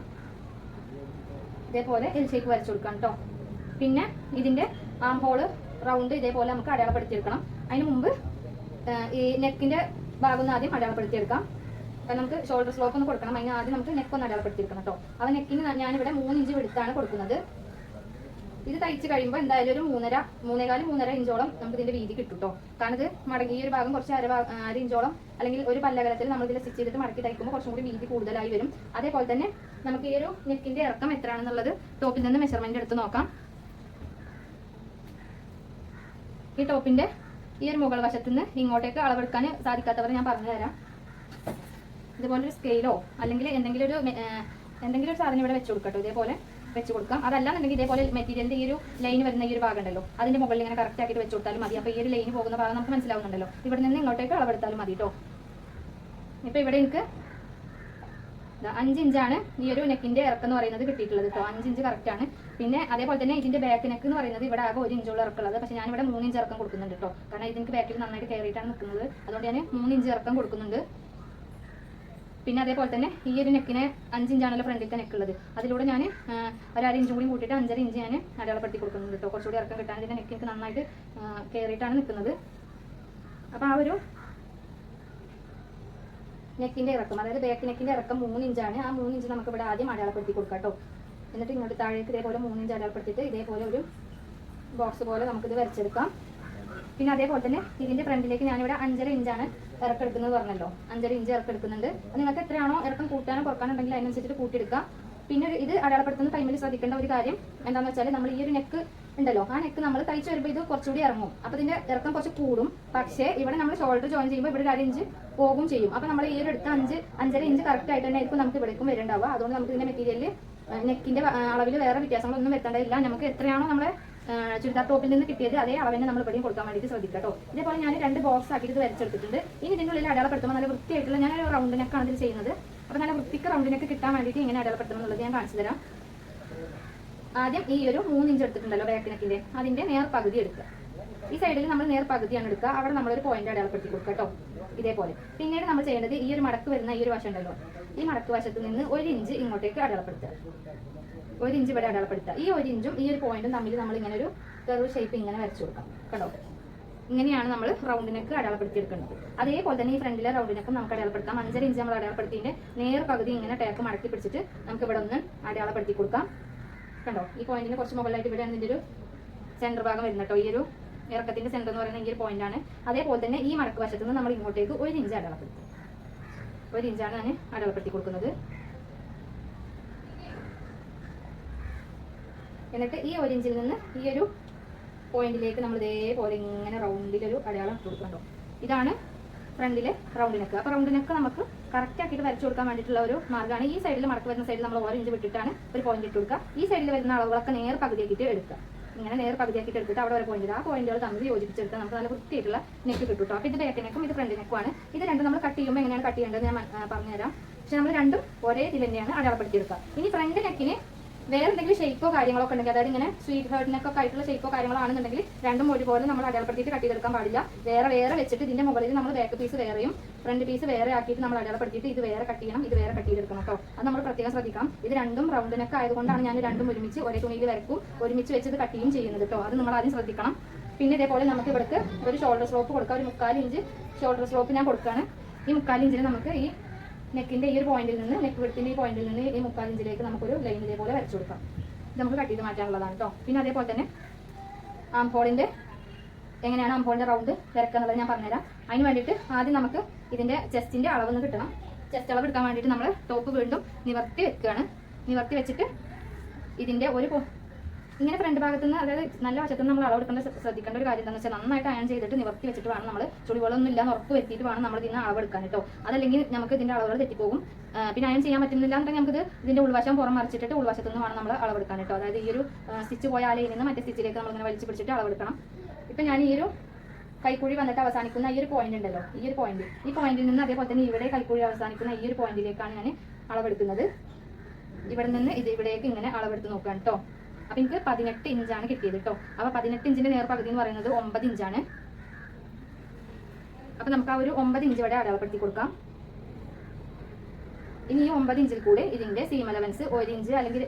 ഇതേപോലെ എൽ ഷേപ്പ് വരച്ചു കൊടുക്കാം കേട്ടോ പിന്നെ ഇതിന്റെ ആം ഹോൾ റൗണ്ട് ഇതേപോലെ നമുക്ക് അടയാളപ്പെടുത്തിയെടുക്കണം. അതിന് മുമ്പ് ഈ നെക്കിന്റെ ഭാഗം ഒന്ന് ആദ്യം അടയാളപ്പെടുത്തി എടുക്കാം നമുക്ക് ഷോൾഡർ സ്ലോപ്പ് ഒന്ന് കൊടുക്കണം. അതിന് ആദ്യം നമുക്ക് നെക്ക് ഒന്ന് അടയാളപ്പെടുത്തിയെടുക്കണം കേട്ടോ. അവ നെക്കിന് ഞാനിവിടെ മൂന്ന് ഇഞ്ച് വെടുത്താണ് കൊടുക്കുന്നത്. ഇത് തയ്ച്ച് കഴിയുമ്പോൾ എന്തായാലും ഒരു മൂന്നര മൂന്നേകാൽ മൂന്നര ഇഞ്ചോളം നമുക്ക് ഇതിന്റെ വീതി കിട്ടും കേട്ടോ. കാരണം ഇത് മടങ്ങി ഒരു ഭാഗം കുറച്ച് അര അര ഇഞ്ചോളം അല്ലെങ്കിൽ ഒരു പല്ലകലത്തിൽ നമ്മൾ ഇതിൽ സ്റ്റിച്ച് ചെയ്തിട്ട് മടക്കി തയ്ക്കുമ്പോൾ കുറച്ചും കൂടി വീതി കൂടുതലായി വരും. അതേപോലെ തന്നെ നമുക്ക് ഈ ഒരു നെക്കിന്റെ ഇറക്കം എത്രയാണെന്നുള്ളത് ടോപ്പിൽ നിന്ന് മെഷർമെന്റ് എടുത്ത് നോക്കാം. ഈ ടോപ്പിന്റെ ഈ ഒരു മുകൾ വശത്ത് നിന്ന് ഇങ്ങോട്ടേക്ക് അളവെടുക്കാൻ സാധിക്കാത്തവർ ഞാൻ പറഞ്ഞു തരാം. ഇതുപോലെ ഒരു സ്കെയിലോ അല്ലെങ്കിൽ എന്തെങ്കിലും ഒരു എന്തെങ്കിലും ഒരു സാധനം ഇവിടെ വെച്ച് കൊടുക്കട്ടോ ഇതേപോലെ വെച്ച് കൊടുക്കാം. അതല്ലാന്നുണ്ടെങ്കിൽ ഇതേപോലെ മെറ്റീരിയലിന്റെ ഈ ഒരു ലൈൻ വരുന്ന ഈ ഒരു ഭാഗം ഉണ്ടല്ലോ അതിന്റെ മുകളിൽ ഇങ്ങനെ കറക്റ്റ് ആക്കിയിട്ട് വെച്ച് കൊടുത്താലും മതി. അപ്പോൾ ഈ ഒരു ലൈൻ പോകുന്ന ഭാഗം നമുക്ക് മനസ്സിലാവുന്നുണ്ടല്ലോ. ഇവിടെ നിന്ന് ഇങ്ങോട്ടേക്ക് അളവെടുത്താലും മതി കേട്ടോ ഇപ്പൊ ഇവിടെ എനിക്ക് അഞ്ച് ഇഞ്ചാണ് ഈ ഒരു നെക്കിന്റെ ഇറക്കം എന്ന് പറയുന്നത് കിട്ടിയിട്ടുള്ളത് കേട്ടോ അഞ്ച് ഇഞ്ച് കറക്റ്റ് ആണ്. പിന്നെ അതേപോലെ തന്നെ ഇതിന്റെ ബാക്ക് നെക്ക് എന്ന് പറയുന്നത് ഇവിടെ ആകെ ഒരു ഇഞ്ചോളം ഇറക്കുള്ളത് പക്ഷെ ഞാൻ ഇവിടെ മൂന്ന് ഇഞ്ച് ഇറക്കം കൊടുക്കുന്നുണ്ട് കേട്ടോ കാരണം ഇതിന് ബാക്കിൽ നന്നായിട്ട് കയറിയിട്ടാണ് നിൽക്കുന്നത്. അതുകൊണ്ട് ഞാൻ മൂന്ന് ഇഞ്ച് ഇറക്കം കൊടുക്കുന്നുണ്ട്. പിന്നെ അതേപോലെ തന്നെ ഈ ഒരു നെക്കിന് അഞ്ച് ഇഞ്ചാണല്ലോ ഫ്രണ്ടിലത്തെ നെക്ക് ഉള്ളത്. അതിലൂടെ ഞാൻ ഒരര ഇഞ്ചും കൂടി കൂട്ടിയിട്ട് അഞ്ചര ഇഞ്ച് ഞാൻ അടയാളപ്പെടുത്തി കൊടുക്കുന്നുണ്ട് കേട്ടോ കുറച്ചുകൂടി ഇറക്കം കിട്ടാൻ ഇതിന്റെ നെക്ക് നന്നായിട്ട് കയറിയിട്ടാണ് നിൽക്കുന്നത്. അപ്പോൾ ആ ഒരു നെക്കിന്റെ ഇറക്കം അതായത് ബാക്ക് നെക്കിന്റെ ഇറക്കം മൂന്ന് ഇഞ്ചാണ് ആ മൂന്ന് ഇഞ്ച് നമുക്ക് ഇവിടെ ആദ്യം അടയാളപ്പെടുത്തി കൊടുക്കാം കേട്ടോ എന്നിട്ട് ഇങ്ങോട്ട് താഴേക്ക് ഇതേപോലെ മൂന്ന് ഇഞ്ച് അടയാളപ്പെടുത്തിയിട്ട് ഇതേപോലെ ഒരു ബോക്സ് പോലെ നമുക്കിത് വരച്ചെടുക്കാം. പിന്നെ അതേപോലെ തന്നെ ഇതിന്റെ ഫ്രണ്ടിലേക്ക് ഞാനിവിടെ അഞ്ചര ഇഞ്ചാണ് ഇറക്കെടുക്കുന്നത് പറഞ്ഞല്ലോ. അഞ്ചര ഇഞ്ച് ഇറക്കെടുക്കുന്നുണ്ട്. നിങ്ങൾക്ക് എത്രയാണോ ഇറക്കം കൂട്ടാനോ കുറക്കാനോ ഉണ്ടെങ്കിൽ അതിനനുസരിച്ചിട്ട് കൂട്ടിയെടുക്കാം. പിന്നെ ഇത് അടയാളപ്പെടുത്തുന്ന ടൈമിൽ ശ്രദ്ധിക്കേണ്ട ഒരു കാര്യം എന്താണെന്ന് വെച്ചാൽ നമ്മൾ ഈ ഒരു നെക്ക് ഉണ്ടല്ലോ. ആ നെക്ക് നമ്മൾ തയ്ച്ച് വരുമ്പോൾ ഇത് കുറച്ചുകൂടി ഇറങ്ങും. അപ്പൊ ഇതിന്റെ ഇറക്കം കുറച്ച് കൂടും. പക്ഷേ ഇവിടെ നമ്മൾ ഷോൾഡർ ജോയിൻ ചെയ്യുമ്പോൾ ഇവിടെ ഒരു അഞ്ച് പോകും ചെയ്യും. അപ്പൊ നമ്മൾ ഈ ഒരു എടുത്ത അഞ്ച് അഞ്ചര ഇഞ്ച് കറക്റ്റ് ആയിട്ട് തന്നെ ആയിരിക്കും നമുക്ക് ഇവിടേക്കും വരേണ്ടാവുക. അതുകൊണ്ട് നമുക്ക് ഇതിന്റെ മെറ്റീരിയലിൽ നെക്കിന്റെ അളവിൽ വേറെ വ്യത്യാസങ്ങളൊന്നും വരുത്തേണ്ടതില്ല നമുക്ക് എത്രയാണോ നമ്മളെ ചുരിദാർ ടോപ്പിൽ നിന്ന് കിട്ടിയത് അതേ അളവിനെ നമ്മൾ ഇവിടെയും കൊടുക്കാൻ വേണ്ടിയിട്ട് ശ്രദ്ധിക്കുക കേട്ടോ ഇതേപോലെ ഞാൻ രണ്ട് ബോക്സ് ആക്കിയിട്ട് ഇത് വരച്ചെടുത്തിട്ടുണ്ട്. ഇനി ഇതിന്റെ ഉള്ളിൽ അടയാളപ്പെടുത്തുമ്പോൾ നല്ല വൃത്തിയായിട്ടുള്ള ഞാൻ ഒരു റൗണ്ട് നെക്കാണ് ഇതിൽ ചെയ്യുന്നത്. അപ്പൊ നല്ല വൃത്തിക്ക് റൗണ്ട് നെക്ക് കിട്ടാൻ വേണ്ടിയിട്ട് ഇങ്ങനെ അടയാളപ്പെടുത്തണം എന്നുള്ളത് ഞാൻ കാണിച്ചു തരാം. ആദ്യം ഈ ഒരു മൂന്ന് ഇഞ്ച് എടുത്തിട്ടുണ്ടല്ലോ ബാക്ക് നെക്കിന്റെ അതിന്റെ നേർ പകുതി എടുക്കുക. ഈ സൈഡിൽ നമ്മൾ നേർ പകുതിയാണ് എടുക്കുക. അവിടെ നമ്മൾ ഒരു പോയിന്റ് അടയാളപ്പെടുത്തി കൊടുക്കുക കേട്ടോ. ഇതേപോലെ. പിന്നീട് നമ്മൾ ചെയ്യേണ്ടത് ഈ ഒരു മടക്ക് വരുന്ന ഈ ഒരു വശം ഉണ്ടല്ലോ. ഈ മടക്ക് വശത്ത് നിന്ന് ഒരു ഇഞ്ച് ഇങ്ങോട്ടേക്ക് അടയാളപ്പെടുത്തുക. ഒരു ഇഞ്ച് ഇവിടെ അടയാളപ്പെടുത്തുക. ഈ ഒരു ഇഞ്ചും ഈ ഒരു പോയിന്റും തമ്മിൽ നമ്മൾ ഇങ്ങനെ ഒരു കർവ് ഷേപ്പ് ഇങ്ങനെ വരച്ചു കൊടുക്കാം കേട്ടോ. ഇങ്ങനെയാണ് നമ്മൾ റൗണ്ട് നെക്ക് അടയാളപ്പെടുത്തി എടുക്കുന്നത്. അതേപോലെ തന്നെ ഈ ഫ്രണ്ടിലെ റൗണ്ട് നെക്കും നമുക്ക് അടയാളപ്പെടുത്താം. അഞ്ചര ഇഞ്ച് നമ്മൾ അടയാളപ്പെടുത്തിയതിന്റെ നേർ പകുതി ഇങ്ങനെ ടേക്ക് മടക്കി പിടിച്ചിട്ട് നമുക്ക് ഇവിടെ ഒന്ന് അടയാളപ്പെടുത്തി കൊടുക്കാം. കണ്ടോ? ഈ പോയിന്റിന് കുറച്ച് മുകളിലായിട്ട് ഇവിടെ ഇതിന്റെ ഒരു സെന്റർ ഭാഗം വരുന്നത് കേട്ടോ. ഈ ഒരു ഇറക്കത്തിന്റെ സെന്റർ എന്ന് പറയുന്ന ഈ ഒരു പോയിന്റ് ആണ്. അതേപോലെ തന്നെ ഈ മടക്ക് വശത്ത് നിന്ന് നമ്മൾ ഇങ്ങോട്ടേക്ക് ഒരു ഇഞ്ച് അടയാളപ്പെടുത്തും. ഒരു ഇഞ്ചാണ് ഞാൻ അടയാളപ്പെടുത്തി കൊടുക്കുന്നത്. എന്നിട്ട് ഈ ഒരു ഇഞ്ചിൽ നിന്ന് ഈ ഒരു പോയിന്റിലേക്ക് നമ്മൾ ഇതേപോലെ ഇങ്ങനെ റൗണ്ടിലൊരു അടയാളം കൊടുക്കണ്ടോ ഇതാണ് ഫ്രണ്ടിലെ റൗണ്ട് നെക്ക്. അപ്പോൾ റൗണ്ട് നെക്ക് നമുക്ക് കറക്റ്റ് ആക്കിയിട്ട് വരച്ചു കൊടുക്കാൻ വേണ്ടിയിട്ടുള്ള ഒരു മാർഗമാണ് ഈ സൈഡിൽ മടക്ക് വരുന്ന സൈഡിൽ നമ്മൾ ഓരോ ഇഞ്ച് വിട്ടിട്ടാണ് ഒരു പോയിന്റ് ഇട്ട് കൊടുക്കുക. ഈ സൈഡിൽ വരുന്ന അളവുകളൊക്കെ നേർ പകുതിയാക്കിയിട്ട് എടുക്കുക. ഇങ്ങനെ നേർ പകുതിയാക്കിയിട്ട് എടുത്തിട്ട് അവിടെ ഒരു പോയിന്റ് ആ പോയിന്റുകൾ തമ്മിൽ യോജിപ്പിച്ചെടുത്താൽ നമുക്ക് നല്ല വൃത്തിയായിട്ടുള്ള നെക്ക് കിട്ടും അപ്പോൾ ഇത് ബാക്ക് നെക്കും ഇത് ഫ്രണ്ട് നെക്കുമാണ് ഇത് രണ്ടും നമ്മൾ കട്ട് ചെയ്യുമ്പോൾ എങ്ങനെയാണ് കട്ട് ചെയ്യേണ്ടത് ഞാൻ പറഞ്ഞുതരാം. പക്ഷെ നമ്മൾ രണ്ടും ഒരേ ഇതിൽ തന്നെയാണ് അടയാളപ്പെടുത്തിയെടുക്കുക. ഇനി ഫ്രണ്ട് നെക്കിന് വേറെ എന്തെങ്കിലും ഷേപ്പോ കാര്യങ്ങളോ ഒക്കെ ഉണ്ടെങ്കിൽ അതായത് ഇങ്ങനെ സ്വീറ്റ് ഹേർട്ടിനൊക്കെ ആയിട്ടുള്ള ഷേപ്പോ കാര്യങ്ങളോ ആണെന്നുണ്ടെങ്കിൽ രണ്ടും ഒരുപോലെ നമ്മൾ അടയാളപ്പെടുത്തിയിട്ട് കട്ട് ചെയ്തെടുക്കാൻ പാടില്ല. വേറെ വേറെ വെച്ചിട്ട് ഇതിന്റെ മുകളിൽ നമ്മൾ ബാക്ക് പീസ് വേറെയും ഫ്രണ്ട് പീസ് വേറെ ആക്കിയിട്ട് നമ്മൾ അടയാളപ്പെടുത്തിയിട്ട് ഇത് വേറെ കട്ട് ചെയ്യണം ഇത് വേറെ കട്ട് ചെയ്തെടുക്കണം കേട്ടോ അത് നമ്മൾ പ്രത്യേകം ശ്രദ്ധിക്കണം. ഇത് രണ്ടും റൗണ്ടിനൊക്കെ ആയതുകൊണ്ടാണ് ഞാൻ രണ്ടും ഒരുമിച്ച് ഒരേ തുണിയിൽ വരക്കും ഒരുമിച്ച് വെച്ചത് കട്ട് ചെയ്യും ചെയ്യുന്നത് കേട്ടോ അത് നമ്മൾ ആദ്യം ശ്രദ്ധിക്കണം. പിന്നെ ഇതേപോലെ നമുക്ക് ഇവിടുത്തെ ഒരു ഷോൾഡർ സ്ലോപ്പ് കൊടുക്കാം. ഒരു മുക്കാൽ ഇഞ്ച് ഷോൾഡർ സ്ലോപ്പ് ഞാൻ കൊടുക്കുകയാണ് ഈ മുക്കാൽ ഇഞ്ചിന് നമുക്ക് ഈ നെക്കിന്റെ ഈ ഒരു പോയിന്റിൽ നിന്ന് നെക്ക് വിടത്തിന്റെ ഈ പോയിന്റിൽ നിന്ന് ഈ മുക്കാൽ ഇഞ്ചിലേക്ക് നമുക്കൊരു ലൈൻ ഇതേപോലെ വരച്ചു കൊടുക്കാം. ഇത് നമുക്ക് കട്ട് ചെയ്ത് മാറ്റാനുള്ളതാണ് കേട്ടോ പിന്നെ അതേപോലെ തന്നെ ആം ഹോളിന്റെ എങ്ങനെയാണ് ആം ഹോളിന്റെ റൗണ്ട് വരക്കുക എന്നുള്ളത് ഞാൻ പറഞ്ഞുതരാം. അതിന് വേണ്ടിയിട്ട് ആദ്യം നമുക്ക് ഇതിന്റെ ചെസ്റ്റിന്റെ അളവൊന്ന് കിട്ടണം. ചെസ്റ്റ് അളവ് എടുക്കാൻ വേണ്ടിയിട്ട് നമ്മൾ ടോപ്പ് വീണ്ടും നിവർത്തി വെക്കുകയാണ്. നിവർത്തി വെച്ചിട്ട് ഇതിന്റെ ഒരു ഇങ്ങനെ ഫ്രണ്ട് ഭാഗത്ത് നിന്ന് അതായത് നല്ല വശത്ത് നമ്മൾ അളവെടുക്കേണ്ട ശ്ര- ശ്രദ്ധിക്കേണ്ട ഒരു കാര്യം എന്താണെന്ന് വെച്ചാൽ നന്നായിട്ട് അയൺ ചെയ്തിട്ട് നിവർത്തി വെച്ചിട്ട് വേണം നമ്മൾ ചുളികളൊന്നും ഇല്ലാന്ന് ഉറപ്പ് വരുത്തിയിട്ട് വേണം നമ്മൾ ഇതിന് അളവെടുക്കാൻ കേട്ടോ അതല്ലെങ്കിൽ നമുക്ക് ഇതിന്റെ അളവുകൾ തെറ്റിപ്പോകും. പിന്നെ അയൺ ചെയ്യാൻ പറ്റുന്നില്ല എന്നുണ്ടെങ്കിൽ നമുക്ക് ഇതിന്റെ ഉൾവശം പുറം മറിച്ചിട്ട് ഉൾവശത്ത് നിന്ന് വേണം നമ്മൾ അളവെടുക്കാൻ കേട്ടോ അതായത് ഈ ഒരു സ്റ്റിച്ച് പോയ അലയിൽ നിന്ന് മറ്റേ സ്റ്റിച്ചിലേക്ക് നമ്മൾ ഇങ്ങനെ വലിച്ചു പിടിച്ചിട്ട് അളവെടുക്കണം. ഇപ്പൊ ഞാൻ ഈ ഒരു കൈക്കുഴി വന്നിട്ട് അവസാനിക്കുന്ന ഈ ഒരു പോയിന്റ് ഉണ്ടല്ലോ ഈ ഒരു പോയിന്റ് ഈ പോയിന്റിൽ നിന്ന് അതേപോലെ തന്നെ ഇവിടെ കൈക്കുഴി അവസാനിക്കുന്ന ഈ ഒരു പോയിന്റിലേക്കാണ് ഞാൻ അളവെടുക്കുന്നത്. ഇവിടെ നിന്ന് ഇത് ഇവിടേക്ക് ഇങ്ങനെ അളവെടുത്ത് നോക്കാം കേട്ടോ അപ്പൊ എനിക്ക് പതിനെട്ട് ഇഞ്ചാണ് കിട്ടിയത് കേട്ടോ അപ്പൊ പതിനെട്ട് ഇഞ്ചിന്റെ നേർപകുതി എന്ന് പറയുന്നത് ഒമ്പത് ഇഞ്ചാണ് അപ്പൊ നമുക്ക് ആ ഒരു ഒമ്പത് ഇഞ്ച് ഇവിടെ അടയാളപ്പെടുത്തി കൊടുക്കാം. ഇനി ഈ ഒമ്പത് ഇഞ്ചിൽ കൂടെ ഇതിന്റെ സീം അലവൻസ് ഒരു ഇഞ്ച് അല്ലെങ്കിൽ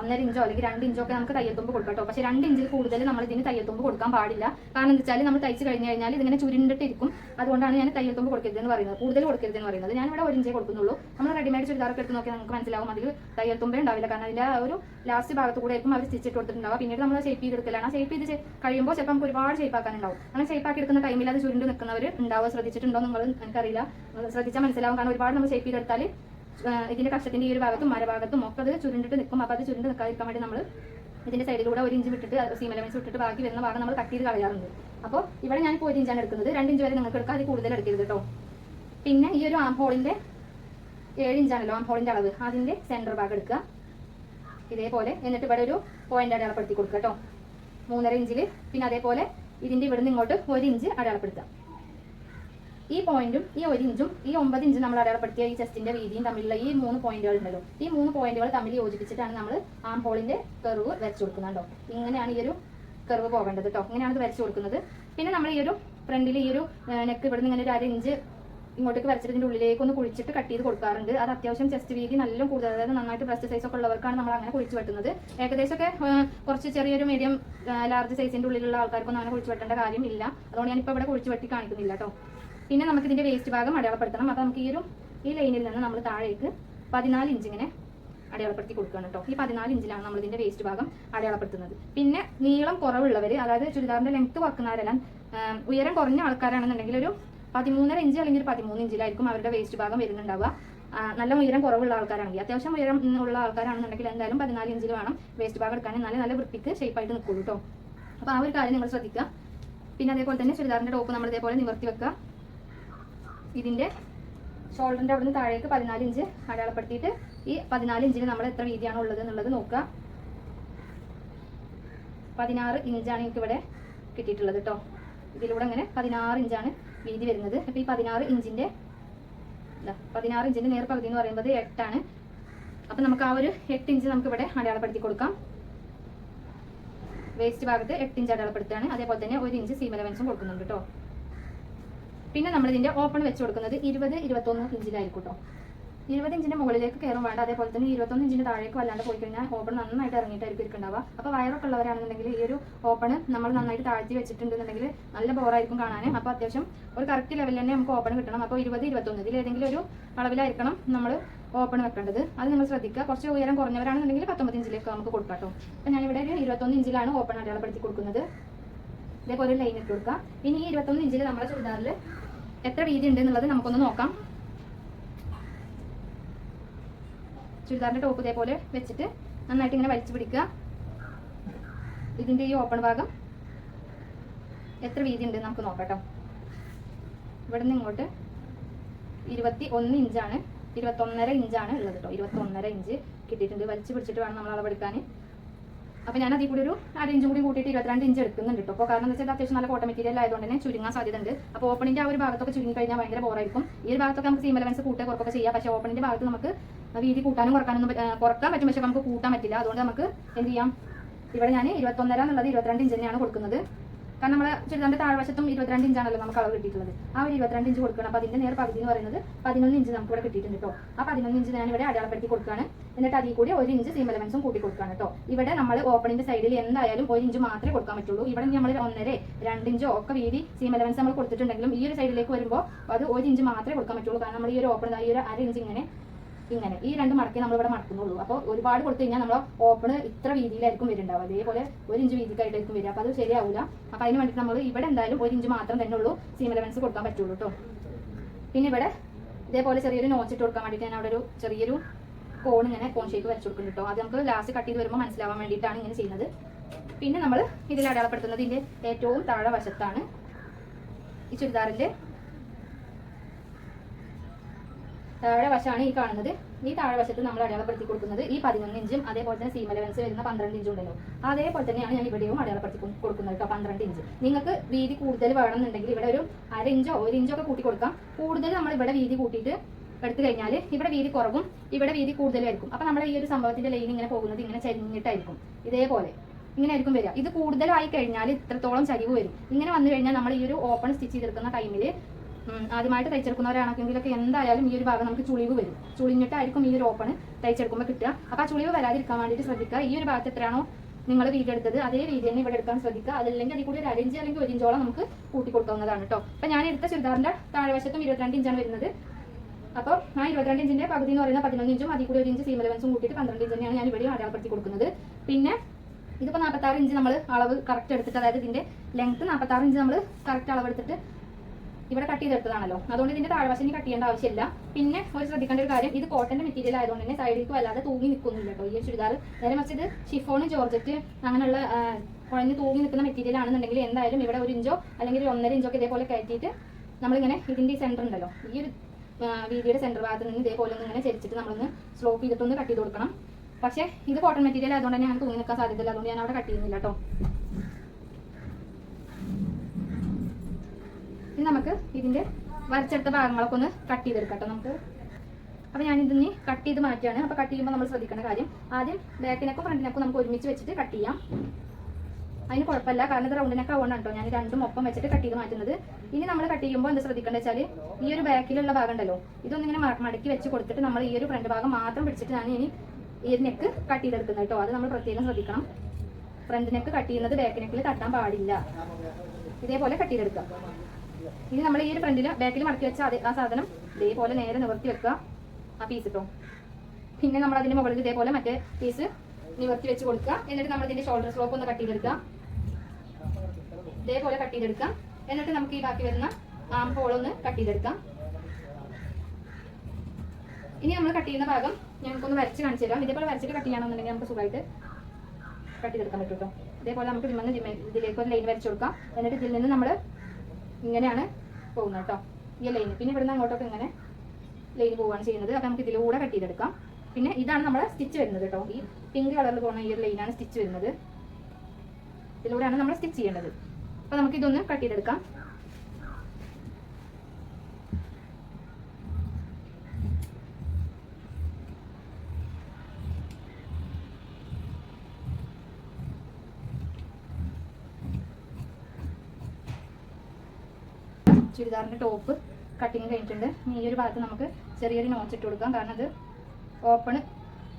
ഒന്നര ഇഞ്ചോ അല്ലെങ്കിൽ രണ്ട് ഇഞ്ചോ ഒക്കെ നമുക്ക് തയ്യൽത്തുമ്പ് കൊടുക്കട്ടോ കേട്ടോ. പക്ഷെ രണ്ട് ഇഞ്ചിൽ കൂടുതൽ നമ്മൾ ഇതിന് തയ്യൽത്തുമ്പ് കൊടുക്കാൻ പാടില്ല. കാരണം എന്താ വെച്ചാൽ നമ്മൾ തയ്ച്ച് കഴിഞ്ഞ് കഴിഞ്ഞാൽ ഇതിങ്ങനെ ചുരുണ്ടിട്ടിരിക്കും. അതുകൊണ്ടാണ് ഞാൻ തയ്യൽത്തുമ്പ് കൊടുക്കരുതെന്ന് പറയുന്നത്. കൂടുതൽ കൊടുക്കരുതെന്ന് പറയുന്നത്. ഞാൻ ഇവിടെ ഒരു ഇഞ്ചേ കൊടുക്കുന്നുള്ളൂ. നമ്മൾ റെഡിമെയ്ഡ് ചുരിദാറൊക്കെ എടുത്ത് നോക്കിയാൽ നമുക്ക് മനസ്സിലാവും അതിൽ തയ്യൽത്തുമ്പേ ഉണ്ടാവില്ല. കാരണം അതിന്റെ ആ ഒരു ലാസ്റ്റ് ഭാഗത്ത് കൂടെ ആയിരിക്കും അവർ സ്റ്റിച്ച് കൊടുത്തിട്ടുണ്ടാവുക പിന്നീട് നമ്മൾ ഷേപ്പ് ചെയ്തെടുക്കലാണ്. ആ ഷേപ്പ് ചെയ്ത് കഴിയുമ്പോൾ ചിലപ്പോൾ നമുക്ക് ഒരുപാട് ഷേപ്പ് ആക്കാനുണ്ടാവും. അങ്ങനെ ഷേപ്പ് ആക്കി എടുക്കുന്ന ടൈമിൽ അത് ചുരുണ്ട് നിൽക്കുന്നവർ ഉണ്ടാവുക ശ്രദ്ധിച്ചിട്ടുണ്ടോ നിങ്ങൾ എനിക്കറിയില്ല. ശ്രദ്ധിച്ചാൽ മനസ്സിലാവും. കാരണം ഒരുപാട് നമ്മൾ ഷേപ്പ് ചെയ്തെടുത്താൽ ഇതിന്റെ കഷ്ടത്തിന്റെ ഈ ഒരു ഭാഗത്തും മരഭാഗത്തും ഒക്കെ അത് ചുരുണ്ടിട്ട് നിൽക്കും. അപ്പോൾ അത് ചുരുണ്ട് നിൽക്കാതിരിക്കാൻ വേണ്ടി നമ്മൾ ഇതിന്റെ സൈഡിലൂടെ ഒരു ഇഞ്ച് വിട്ടിട്ട് സീം എലമെന്റ്സ് വിട്ടിട്ട് ബാക്കി വരുന്ന ഭാഗം നമ്മൾ കട്ട് ചെയ്ത് കളയാറുണ്ട്. അപ്പോൾ ഇവിടെ ഞാൻ ഇപ്പോൾ ഒരു ഇഞ്ചാണ് എടുക്കുന്നത്. രണ്ട് ഇഞ്ച് വരെ നിങ്ങൾക്ക് എടുക്കാം. അത് കൂടുതൽ എടുക്കരുത് കേട്ടോ. പിന്നെ ഈ ഒരു ആംഹോളിന്റെ ഏഴ് ഇഞ്ചാണല്ലോ ആംഹോളിന്റെ അളവ്. അതിന്റെ സെന്റർ ഭാഗം എടുക്കുക. ഇതേപോലെ എന്നിട്ട് ഇവിടെ ഒരു പോയിന്റ് അടയാളപ്പെടുത്തി കൊടുക്കുക കേട്ടോ. മൂന്നര ഇഞ്ചിൽ പിന്നെ അതേപോലെ ഇതിന്റെ ഇവിടുന്ന് ഇങ്ങോട്ട് ഒരു ഇഞ്ച് അടയാളപ്പെടുത്തുക. ഈ പോയിന്റും ഈ ഒരു ഇഞ്ചും ഈ ഒമ്പത് ഇഞ്ചും നമ്മൾ അടയാളപ്പെടുത്തിയ ഈ ചെസ്റ്റിന്റെ വീതിയും തമ്മിലുള്ള ഈ മൂന്ന് പോയിന്റുകൾ ഉണ്ടല്ലോ. ഈ മൂന്ന് പോയിന്റുകൾ തമ്മിൽ യോജിപ്പിച്ചിട്ടാണ് നമ്മൾ ആം ഹോളിന്റെ കർവ് വരച്ചു കൊടുക്കുന്നത് കേട്ടോ. ഇങ്ങനെയാണ് ഈ ഒരു കർവ് പോകേണ്ടത് കേട്ടോ. ഇങ്ങനെയാണ് ഇത് വരച്ചു കൊടുക്കുന്നത്. പിന്നെ നമ്മൾ ഈ ഒരു ഫ്രണ്ടിൽ ഈ ഒരു നെക്ക് ഇവിടെ നിന്ന് ഇങ്ങനെ ഒരു അര ഇഞ്ച് ഇങ്ങോട്ടേക്ക് വരച്ചിട്ട് ഉള്ളിലേക്ക് ഒന്ന് കുഴിച്ചിട്ട് കട്ട് ചെയ്ത് കൊടുക്കാറുണ്ട്. അത് അത്യാവശ്യം ചെസ്റ്റ് വീതി നല്ല കൂടുതൽ അതായത് നന്നായിട്ട് ബ്രസ്റ്റ് സൈസ് ഒക്കെ ഉള്ളവർക്കാണ് നമ്മൾ അങ്ങനെ കുഴിച്ച് വെട്ടുന്നത്. ഏകദേശമൊക്കെ കുറച്ച് ചെറിയൊരു മീഡിയം ലാർജ് സൈസിന്റെ ഉള്ളിലുള്ള ആൾക്കാർക്കൊന്നും അങ്ങനെ കുഴിച്ച് വെട്ടേണ്ട കാര്യമില്ല. അതുകൊണ്ട് അതുകൊണ്ട് ഞാനിപ്പോൾ ഇവിടെ കുഴിച്ച് വെട്ടി കാണിക്കുന്നില്ല കേട്ടോ. പിന്നെ നമുക്ക് ഇതിന്റെ വേസ്റ്റ് ഭാഗം അടയാളപ്പെടുത്തണം. അപ്പൊ നമുക്ക് ഈ ഒരു ഈ ലൈനിൽ നിന്ന് നമ്മൾ താഴേക്ക് പതിനാല് ഇഞ്ച് ഇങ്ങനെ അടയാളപ്പെടുത്തി കൊടുക്കുകയാണ് കേട്ടോ ഈ പതിനാല് ഇഞ്ചിലാണ് നമ്മൾ ഇതിന്റെ വേസ്റ്റ് ഭാഗം അടയാളപ്പെടുത്തുന്നത്. പിന്നെ നീളം കുറവുള്ളവര് അതായത് ചുരിദാറിന്റെ ലെങ്ത് വെക്കുന്നവരെല്ലാം ഉയരം കുറഞ്ഞ ആൾക്കാരാണെന്നുണ്ടെങ്കിൽ ഒരു പതിമൂന്നര ഇഞ്ച് അല്ലെങ്കിൽ ഒരു പതിമൂന്ന് ഇഞ്ചിലായിരിക്കും അവരുടെ വേസ്റ്റ് ഭാഗം വരുന്നുണ്ടാവുക. നല്ല ഉയരം കുറവുള്ള ആൾക്കാരാണെങ്കിൽ അത്യാവശ്യം ഉയരം ഉള്ള ആൾക്കാരാണെന്നുണ്ടെങ്കിൽ എന്തായാലും പതിനാല് ഇഞ്ചിൽ വേണം വേസ്റ്റ് ഭാഗം എടുക്കാൻ. നല്ല നല്ല വൃത്തിക്ക് ഷേപ്പായിട്ട് നിൽക്കുള്ളൂ കേട്ടോ അപ്പോൾ ആ ഒരു കാര്യം നിങ്ങൾ ശ്രദ്ധിക്കുക. പിന്നെ അതേപോലെ തന്നെ ചുരിദാറിന്റെ ടോപ്പ് നമ്മൾ ഇതേപോലെ നിവർത്തി വെക്കുക. ഇതിന്റെ ഷോൾഡറിന്റെ അവിടുന്ന് താഴേക്ക് പതിനാല് ഇഞ്ച് അടയാളപ്പെടുത്തിയിട്ട് ഈ പതിനാല് ഇഞ്ചിന് നമ്മൾ എത്ര വീതിയാണ് ഉള്ളത് എന്നുള്ളത് നോക്കുക. പതിനാറ് ഇഞ്ചാണ് എനിക്കിവിടെ കിട്ടിയിട്ടുള്ളത് കേട്ടോ ഇതിലൂടെ അങ്ങനെ പതിനാറ് ഇഞ്ചാണ് വീതി വരുന്നത്. അപ്പോൾ ഈ പതിനാറ് ഇഞ്ചിന്റെ ഇതാ പതിനാറ് ഇഞ്ചിന്റെ നേർ പകുതി എന്ന് പറയുന്നത് എട്ടാണ്. അപ്പം നമുക്ക് ആ ഒരു എട്ട് ഇഞ്ച് നമുക്ക് ഇവിടെ അടയാളപ്പെടുത്തി കൊടുക്കാം. വേസ്റ്റ് ഭാഗത്ത് എട്ട് ഇഞ്ച് അടയാളപ്പെടുത്തുകയാണ്. അതേപോലെ തന്നെ ഒരു ഇഞ്ച് സീം എലവൻസും കൊടുക്കുന്നുണ്ട് കേട്ടോ പിന്നെ നമ്മൾ ഇതിന്റെ ഓപ്പൺ വെച്ച് കൊടുക്കുന്നത് ഇരുപത് ഇരുപത്തൊന്ന് ഇഞ്ചിലായിരിക്കും ഇരുപത് ഇഞ്ചിന്റെ മുകളിലേക്ക് കയറും. വേണ്ട അതേപോലെ തന്നെ ഇരുപത്തൊന്ന് ഇഞ്ചിന്റെ താഴേക്ക് വല്ലാണ്ട് പോയി കഴിഞ്ഞാൽ ഓപ്പൺ നന്നായിട്ട് ഇറങ്ങിയിട്ടായിരിക്കും ഇരിക്കുന്നുണ്ടാവുക അപ്പോൾ വയറൊക്കെ ഉള്ളവരാണെന്നുണ്ടെങ്കിൽ ഈ ഒരു ഓപ്പൺ നമ്മൾ നന്നായിട്ട് താഴ്ത്തി വെച്ചിട്ടുണ്ടെന്നുണ്ടെങ്കിൽ നല്ല ബോറായിരിക്കും കാണാൻ. അപ്പോൾ അത്യാവശ്യം ഒരു കറക്റ്റ് ലെവലിൽ തന്നെ നമുക്ക് ഓപ്പൺ കിട്ടണം. അപ്പോൾ ഇരുപത് ഇരുപത്തൊന്ന് ഇതിൽ ഏതെങ്കിലും ഒരു അളവിലായിരിക്കണം നമ്മൾ ഓപ്പൺ വെക്കേണ്ടത്. അത് നിങ്ങൾ ശ്രദ്ധിക്കുക. കുറച്ച് ഉയരം കുറഞ്ഞവരാണെന്നുണ്ടെങ്കിൽ പത്തൊമ്പത് ഇഞ്ചിലേക്ക് നമുക്ക് കൊടുക്കാം കേട്ടോ ഞാൻ ഇവിടെ ഒരു ഇരുപത്തൊന്ന് ഇഞ്ചിലാണ് ഓപ്പൺ അടയാളപ്പെടുത്തി കൊടുക്കുന്നത്. ഇതേപോലെ ലൈൻ ഇട്ട് കൊടുക്കുക ഇനി ഈ ഇരുപത്തൊന്ന് ഇഞ്ചിൽ നമ്മുടെ ചുരിദാറിൽ എത്ര വീതി ഉണ്ട് എന്നുള്ളത് നമുക്കൊന്ന് നോക്കാം. ചുരിദാറിന്റെ ടോപ്പ് ഇതേപോലെ വെച്ചിട്ട് നന്നായിട്ട് ഇങ്ങനെ വലിച്ചു പിടിക്കുക. ഇതിന്റെ ഈ ഓപ്പൺ ഭാഗം എത്ര വീതി ഉണ്ട് നമുക്ക് നോക്കാം ഇവിടെ നിന്ന് ഇങ്ങോട്ട് ഇരുപത്തി ഒന്ന് ഇഞ്ചാണ്. ഇരുപത്തൊന്നര ഇഞ്ചാണ് ഉള്ളത് കേട്ടോ ഇരുപത്തൊന്നര ഇഞ്ച് കിട്ടിയിട്ടുണ്ട്. വലിച്ചു പിടിച്ചിട്ട് വേണം നമ്മൾ അളവെടുക്കാൻ. അപ്പോൾ ഞാൻ അതിൽ കൂടി ഒരു അര ഇഞ്ചും കൂടി കൂട്ടിയിട്ട് ഇരുപത്തിരണ്ട് ഇഞ്ച് എടുക്കുന്നുണ്ട് കേട്ടോ അപ്പോൾ കാരണം എന്ന് വെച്ചാൽ അത്യാവശ്യം നല്ല കോട്ട മെറ്റീരിയൽ ആയതുകൊണ്ട് തന്നെ ചുരുങ്ങാൻ സാധ്യതയുണ്ട്. അപ്പോൾ ഓപ്പണിന്റെ ആ ഒരു ഭാഗത്തൊക്കെ ചുരുങ്ങി കഴിഞ്ഞാൽ ഭയങ്കര ബോറായിരിക്കും ഈ ഒരു ഭാഗത്തൊക്കെ നമുക്ക് സീം എലവൻസ് കൂട്ടുക കുറക്കൊക്കെ ചെയ്യാം. പക്ഷേ ഓപ്പണിന്റെ ഭാഗത്ത് നമുക്ക് വീതി കൂട്ടാനും കുറക്കാനൊന്നും കുറയ്ക്കാൻ പറ്റും. പക്ഷേ നമുക്ക് കൂട്ടാൻ പറ്റില്ല. അതുകൊണ്ട് നമുക്ക് എന്ത് ചെയ്യാം? ഇവിടെ ഞാൻ ഇരുപത്തൊന്നര എന്നുള്ളത് ഇരുപത്തിരണ്ട് ഇഞ്ച് തന്നെയാണ് കൊടുക്കുന്നത്. കാരണം നമ്മൾ ചുരിദാറിന്റെ താഴ്വശത്തും ഇരുപത്തിരണ്ട് ഇഞ്ചാണല്ലോ നമുക്ക് അളവ് കിട്ടിയിട്ടുള്ളത്. ആ ഒരു ഇരുപത്തിരണ്ട് ഇഞ്ച് കൊടുക്കണം. അപ്പോൾ അതിന്റെ നേർ പകുതി എന്ന് പറയുന്നത് പതിനൊന്ന് ഇഞ്ച് നമുക്ക് ഇവിടെ കിട്ടിയിട്ടുണ്ട് കേട്ടോ ആ പതിനൊന്ന് ഇഞ്ച് ഞാൻ ഇവിടെ അടയാളപ്പെടുത്തി കൊടുക്കുകയാണ് എന്നിട്ട് അതിൽ കൂടി ഒരു ഇഞ്ച് സീം എലവൻസും കൂട്ടി കൊടുക്കുകയാണ് കേട്ടോ ഇവിടെ നമ്മൾ ഓപ്പണിന്റെ സൈഡിൽ എന്തായാലും ഒരു ഇഞ്ച് മാത്രമേ കൊടുക്കാൻ പറ്റുള്ളൂ. ഇവിടെ നമ്മൾ ഒന്നര രണ്ട് ഇഞ്ചോ ഒക്കെ വീതി സീം എലവൻസ് നമ്മൾ കൊടുത്തിട്ടുണ്ടെങ്കിലും ഈ ഒരു സൈഡിലേക്ക് വരുമ്പോൾ അത് ഒരു ഇഞ്ച് മാത്രമേ കൊടുക്കാൻ പറ്റുള്ളൂ. കാരണം നമ്മൾ ഈ ഒരു ഓപ്പൺ ഈ ഒരു അര ഇഞ്ച് ഇങ്ങനെ ഇങ്ങനെ. ഈ രണ്ട് മടക്കേ നമ്മൾ ഇവിടെ മടക്കുന്നുള്ളൂ. അപ്പോൾ ഒരുപാട് കൊടുത്തു കഴിഞ്ഞാൽ നമ്മൾ ഓപ്പൺ ഇത്ര വീതിയിലായിരിക്കും വരുന്നുണ്ടാവും അതേപോലെ ഒരു ഇഞ്ച് വീതിക്കായിട്ടായിരിക്കും വരിക. അപ്പോൾ അത് ശരിയാവില്ല അപ്പോൾ അതിന് വേണ്ടിയിട്ട് നമ്മൾ ഇവിടെ എന്തായാലും ഒരു ഇഞ്ച് മാത്രം തന്നെ ഉള്ളൂ സീം എലവൻസ് കൊടുക്കാൻ പറ്റുള്ളൂ കേട്ടോ പിന്നെ ഇവിടെ ഇതേപോലെ ചെറിയൊരു നോച്ചിട്ട് കൊടുക്കാൻ വേണ്ടിയിട്ട് ഞാൻ അവിടെ ഒരു ചെറിയൊരു കോൺ ഇങ്ങനെ കോൺ ഷേപ്പ് വരച്ചു കൊടുക്കുന്നുണ്ട് കേട്ടോ അത് നമുക്ക് ലാസ്റ്റ് കട്ട് ചെയ്ത് വരുമ്പോൾ മനസ്സിലാവാൻ വേണ്ടിയിട്ടാണ് ഇങ്ങനെ ചെയ്യുന്നത്. പിന്നെ നമ്മൾ ഇതിൽ അടയാളപ്പെടുത്തുന്നത് ഇതിന്റെ ഏറ്റവും താഴെ വശത്താണ് ഈ ചുരിദാറിന്റെ താഴെ വശമാണ് ഈ കാണുന്നത്. ഈ താഴെ വശത്ത് നമ്മൾ അടയാളപ്പെടുത്തി കൊടുക്കുന്നത് ഈ പതിനൊന്ന് ഇഞ്ചും അതേപോലെ തന്നെ സീം അലവൻസ് വരുന്ന പന്ത്രണ്ട് ഇഞ്ചും ഉണ്ടല്ലോ. അതേപോലെ തന്നെയാണ് ഞാൻ ഇവിടെയും അടയാളപ്പെടുത്തി കൊടുക്കുന്നത് കേട്ടോ പന്ത്രണ്ട് ഇഞ്ച്. നിങ്ങൾക്ക് വീതി കൂടുതൽ വേണമെന്നുണ്ടെങ്കിൽ ഇവിടെ ഒരു അര ഇഞ്ചോ ഒരു ഇഞ്ചോ ഒക്കെ കൂട്ടി കൊടുക്കാം. കൂടുതൽ നമ്മൾ ഇവിടെ വീതി കൂട്ടിയിട്ട് എടുത്തു കഴിഞ്ഞാൽ ഇവിടെ വീതി കുറവും ഇവിടെ വീതി കൂടുതലായിരിക്കും. അപ്പൊ നമ്മുടെ ഈ ഒരു സംഭവത്തിന്റെ ലൈൻ ഇങ്ങനെ പോകുന്നത് ഇങ്ങനെ ചരിഞ്ഞിട്ടായിരിക്കും. ഇതേപോലെ ഇങ്ങനെ ആയിരിക്കും വരിക. ഇത് കൂടുതലായി കഴിഞ്ഞാൽ ഇത്രത്തോളം ചരിവ് വരും. ഇങ്ങനെ വന്നു കഴിഞ്ഞാൽ നമ്മൾ ഈ ഒരു ഓപ്പൺ സ്റ്റിച്ച് ചെയ്തെടുക്കുന്ന ടൈമിൽ ആദ്യമായിട്ട് തയ്ച്ചെടുക്കുന്നവരാണെങ്കിലൊക്കെ എന്തായാലും ഈ ഒരു ഭാഗം നമുക്ക് ചുളിവ് വരും. ചുളിഞ്ഞിട്ടായിരിക്കും ഈ ഒരു ഓപ്പൺ തയ്ച്ചെടുക്കുമ്പോൾ കിട്ടുക. അപ്പോൾ ആ ചുളിവ് വരാതിരിക്കാൻ വേണ്ടിയിട്ട് ശ്രദ്ധിക്കുക. ഈ ഒരു ഭാഗത്ത് എത്രയാണോ നിങ്ങൾ വീടെടുത്തത് അതേ വീതി തന്നെ ഇവിടെ എടുക്കാൻ ശ്രദ്ധിക്കുക. അതല്ലെങ്കിൽ അതിൽ കൂടി ഒരു അരഞ്ച് അല്ലെങ്കിൽ ഒരു ഇഞ്ചോളം നമുക്ക് കൂട്ടി കൊടുക്കാവുന്നതാണ് കേട്ടോ. അപ്പോൾ ഞാൻ എടുത്ത ചുരിദാറിന്റെ താഴ്വശത്തും ഇരുപത്തിരണ്ട് ഇഞ്ചാണ് വരുന്നത്. അപ്പോൾ ആ ഇരുപത്തിരണ്ട് ഇഞ്ചിന്റെ പകുതി എന്ന് പറയുന്ന പതിനൊന്ന് ഇഞ്ചും അതിൽ കൂടി ഒരു ഇഞ്ച് സീം ലെവൻസും കൂട്ടിയിട്ട് പന്ത്രണ്ട് ഇഞ്ച് തന്നെയാണ് ഞാൻ ഇവിടെ അടയാളപ്പെടുത്തി കൊടുക്കുന്നത്. പിന്നെ ഇതിപ്പോൾ നാൽപ്പത്താറ് ഇഞ്ച് നമ്മൾ അളവ് കറക്റ്റ് എടുത്തിട്ട് അതായത് ഇതിന്റെ ലെങ്ത്ത് നാൽപ്പത്താറ് ഇഞ്ച് നമ്മൾ കറക്റ്റ് അളവ് എടുത്തിട്ട് ഇവിടെ കട്ട് ചെയ്തെടുത്തതാണല്ലോ. അതുകൊണ്ട് ഇതിന്റെ താഴ്വശം കട്ട് ചെയ്യേണ്ട ആവശ്യമില്ല. പിന്നെ ഒരു ശ്രദ്ധിക്കേണ്ട ഒരു കാര്യം ഇത് കോട്ടന്റെ മെറ്റീരിയൽ ആയതുകൊണ്ട് തന്നെ സൈഡിലേക്ക് വല്ലാതെ തൂങ്ങി നിൽക്കുന്നില്ല കേട്ടോ. ഈ ചുരിദാർ. നേരെ മറിച്ച് ഇത് ഷിഫോൺ ജോർജറ്റ് അങ്ങനെയുള്ള കുഴഞ്ഞ് തൂങ്ങി നിൽക്കുന്ന മെറ്റീരിയൽ ആണെന്നുണ്ടെങ്കിൽ എന്തായാലും ഇവിടെ ഒരു ഇഞ്ചോ അല്ലെങ്കിൽ ഒരു ഒന്നര ഇഞ്ചോ ഒക്കെ ഇതേപോലെ കയറ്റിയിട്ട് നമ്മളിങ്ങനെ ഇതിന്റെ സെന്റർ ഉണ്ടല്ലോ. ഈ ഒരു വീതിയുടെ സെന്റർ ഭാഗത്ത് നിന്ന് ഇതേപോലെ ഒന്ന് ഇങ്ങനെ ചരിച്ചിട്ട് നമ്മളൊന്ന് സ്ലോപ്പ് ചെയ്തിട്ടൊന്ന് കട്ട് ചെയ്ത് കൊടുക്കണം. പക്ഷേ ഇത് കോട്ടൺ മെറ്റീരിയൽ ആയതുകൊണ്ട് തന്നെ ഞാൻ തൂങ്ങി നിൽക്കാൻ സാധ്യതയില്ല. അതുകൊണ്ട് ഞാൻ അവിടെ കട്ട് ചെയ്യുന്നില്ല കേട്ടോ. ഇനി നമുക്ക് ഇതിന്റെ വരച്ചെടുത്ത ഭാഗങ്ങളൊക്കെ ഒന്ന് കട്ട് ചെയ്തെടുക്കാം കേട്ടോ നമുക്ക്. അപ്പോൾ ഞാൻ ഇതിന് കട്ട് ചെയ്ത് മാറ്റിയാണ്. അപ്പോൾ കട്ട് ചെയ്യുമ്പോൾ നമ്മൾ ശ്രദ്ധിക്കേണ്ട കാര്യം ആദ്യം ബാക്കിനൊക്കെ ഫ്രണ്ടിനൊക്കെ നമുക്ക് ഒരുമിച്ച് വെച്ചിട്ട് കട്ട് ചെയ്യാം. അതിന് കുഴപ്പമില്ല. കാരണം ഇത് റൗണ്ടിനൊക്കെ ആവുകൊണ്ടാണ് കേട്ടോ. ഞാൻ രണ്ടും ഒപ്പം വെച്ചിട്ട് കട്ട് ചെയ്ത് മാറ്റുന്നത്. ഇനി നമ്മൾ കട്ട് ചെയ്യുമ്പോൾ എന്താ ശ്രദ്ധിക്കേണ്ടത് വെച്ചാൽ ഈ ഒരു ബാക്കിലുള്ള ഭാഗം ഉണ്ടല്ലോ ഇതൊന്നിങ്ങനെ മടക്കി വെച്ച് കൊടുത്തിട്ട് നമ്മൾ ഈ ഒരു ഫ്രണ്ട് ഭാഗം മാത്രം പിടിച്ചിട്ട് ഞാൻ ഇനി ഈ നെക്ക് കട്ട് ചെയ്തെടുക്കുന്നത് കേട്ടോ. അത് നമ്മൾ പ്രത്യേകം ശ്രദ്ധിക്കണം. ഫ്രണ്ട് നെക്ക് കട്ട് ചെയ്യുന്നത് ബാക്ക് നെക്കിൽ തട്ടാൻ പാടില്ല. ഇതേപോലെ കട്ട് ചെയ്തെടുക്കുക. ഇനി നമ്മൾ ഈ ഒരു ഫ്രണ്ടിൽ ബാക്കിൽ മടക്കി വെച്ച അതേ ആ സാധനം ഇതേപോലെ നേരെ നിവർത്തി വെക്കുക. ആ പീസ് ഇട്ടോ. പിന്നെ നമ്മൾ അതിന്റെ മുകളിൽ ഇതേപോലെ മറ്റേ പീസ് നിവർത്തി വെച്ച് കൊടുക്കുക. എന്നിട്ട് നമ്മൾ ഇതിന്റെ ഷോൾഡർ സ്ലോപ്പ് ഒന്ന് കട്ട് ചെയ്തെടുക്കുക. ഇതേപോലെ കട്ട് ചെയ്തെടുക്കാം എന്നിട്ട് നമുക്ക് ഈ ബാക്കി വരുന്ന ആം ഹോളൊന്ന് കട്ട് ചെയ്തെടുക്കാം ഇനി നമ്മൾ കട്ട് ചെയ്യുന്ന ഭാഗം ഞങ്ങൾക്കൊന്ന് വരച്ച് കാണിച്ചു തരാം. ഇതേപോലെ വരച്ചിട്ട് കട്ട് ചെയ്യണമെന്നുണ്ടെങ്കിൽ നമുക്ക് സുഖമായിട്ട് കട്ട് ചെയ്തെടുക്കാൻ പറ്റും കേട്ടോ ഇതേപോലെ നമുക്ക് ഇതിൽ നിന്ന് ഇതിലേക്ക് ഒരു ലൈൻ വരച്ചു കൊടുക്കാം. എന്നിട്ട് ഇതിൽ നിന്ന് നമ്മൾ ഇങ്ങനെയാണ് പോകുന്നത് കേട്ടോ. ഈ ലൈൻ പിന്നെ ഇവിടുന്ന് അങ്ങോട്ടൊക്കെ ഇങ്ങനെ ലൈൻ പോവുകയാണ് ചെയ്യുന്നത്. അപ്പോൾ നമുക്ക് ഇതിലൂടെ കട്ട് ചെയ്തെടുക്കാം. പിന്നെ ഇതാണ് നമ്മുടെ സ്റ്റിച്ച് വരുന്നത് കേട്ടോ. ഈ പിങ്ക് കളറിൽ പോകുന്ന ഈ ഒരു ലൈനാണ് സ്റ്റിച്ച് വരുന്നത്. ഇതിലൂടെയാണ് നമ്മൾ സ്റ്റിച്ച് ചെയ്യേണ്ടത്. അപ്പോൾ നമുക്ക് ഇതൊന്ന് കട്ട് ചെയ്തെടുക്കാം. ചുരിദാറിന്റെ ടോപ്പ് കട്ടിങ് കഴിഞ്ഞിട്ടുണ്ട്. ഇനി ഈ ഒരു ഭാഗത്ത് നമുക്ക് ചെറിയൊരു നോച്ച് ഇട്ട് കൊടുക്കാം. കാരണം അത് ഓപ്പൺ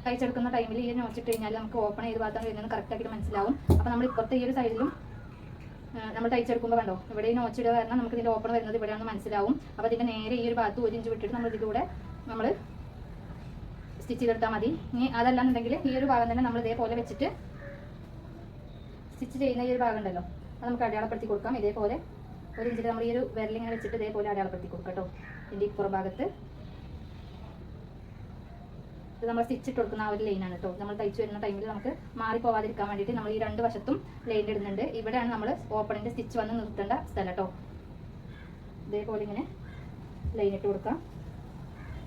തയ്ച്ചെടുക്കുന്ന ടൈമിൽ ഈ നോച്ച് ഇട്ട് കഴിഞ്ഞാൽ നമുക്ക് ഓപ്പൺ ഏത് ഭാഗത്താണ് വരുന്നത് കറക്റ്റ് ആയിട്ട് മനസ്സിലാവും. അപ്പോൾ നമ്മൾ ഇപ്പുറത്തെ ഈ ഒരു സൈഡിലും നമ്മൾ തയ്ച്ചെടുക്കുമ്പോൾ കണ്ടോ? ഇവിടെ ഈ നോച്ച് ഇടുക കാരണം നമുക്ക് ഇതിന്റെ ഓപ്പൺ വരുന്നത് ഇവിടെയാണെന്ന് മനസ്സിലാവും. അപ്പോൾ ഇതിന്റെ നേരെ ഈ ഒരു ഭാഗത്ത് ഒരു ഇഞ്ച് വിട്ടിട്ട് നമ്മൾ ഇതിലൂടെ നമ്മൾ സ്റ്റിച്ച് ചെയ്തെടുത്താൽ മതി. ഇനി അതല്ലാന്നുണ്ടെങ്കിൽ ഈ ഒരു ഭാഗം തന്നെ നമ്മൾ ഇതേപോലെ വെച്ചിട്ട് സ്റ്റിച്ച് ചെയ്യുന്ന ഈ ഒരു ഭാഗം ഉണ്ടല്ലോ അത് നമുക്ക് അടയാളപ്പെടുത്തി കൊടുക്കാം. ഇതേപോലെ ഒരു ഇഞ്ചിൽ നമ്മൾ ഈ ഒരു വിരലിങ്ങനെ വെച്ചിട്ട് ഇതേപോലെ അടയാളപ്പെടുത്തി കൊടുക്കാം കേട്ടോ. ഇതിന്റെ ഇപ്പുറം ഭാഗത്ത്. ഇത് നമ്മൾ സ്റ്റിച്ചിട്ട് കൊടുക്കുന്ന ആ ഒരു ലൈനാണ് കേട്ടോ. നമ്മൾ തയ്ച്ചു വരുന്ന ടൈമിൽ നമുക്ക് മാറി പോവാതിരിക്കാൻ വേണ്ടിയിട്ട് നമ്മൾ ഈ രണ്ട് വശത്തും ലൈൻ ഇടുന്നുണ്ട്. ഇവിടെയാണ് നമ്മൾ ഓപ്പണിന്റെ സ്റ്റിച്ച് വന്ന് നിർത്തേണ്ട സ്ഥലം കേട്ടോ. ഇതേപോലെ ഇങ്ങനെ ലൈൻ ഇട്ട് കൊടുക്കാം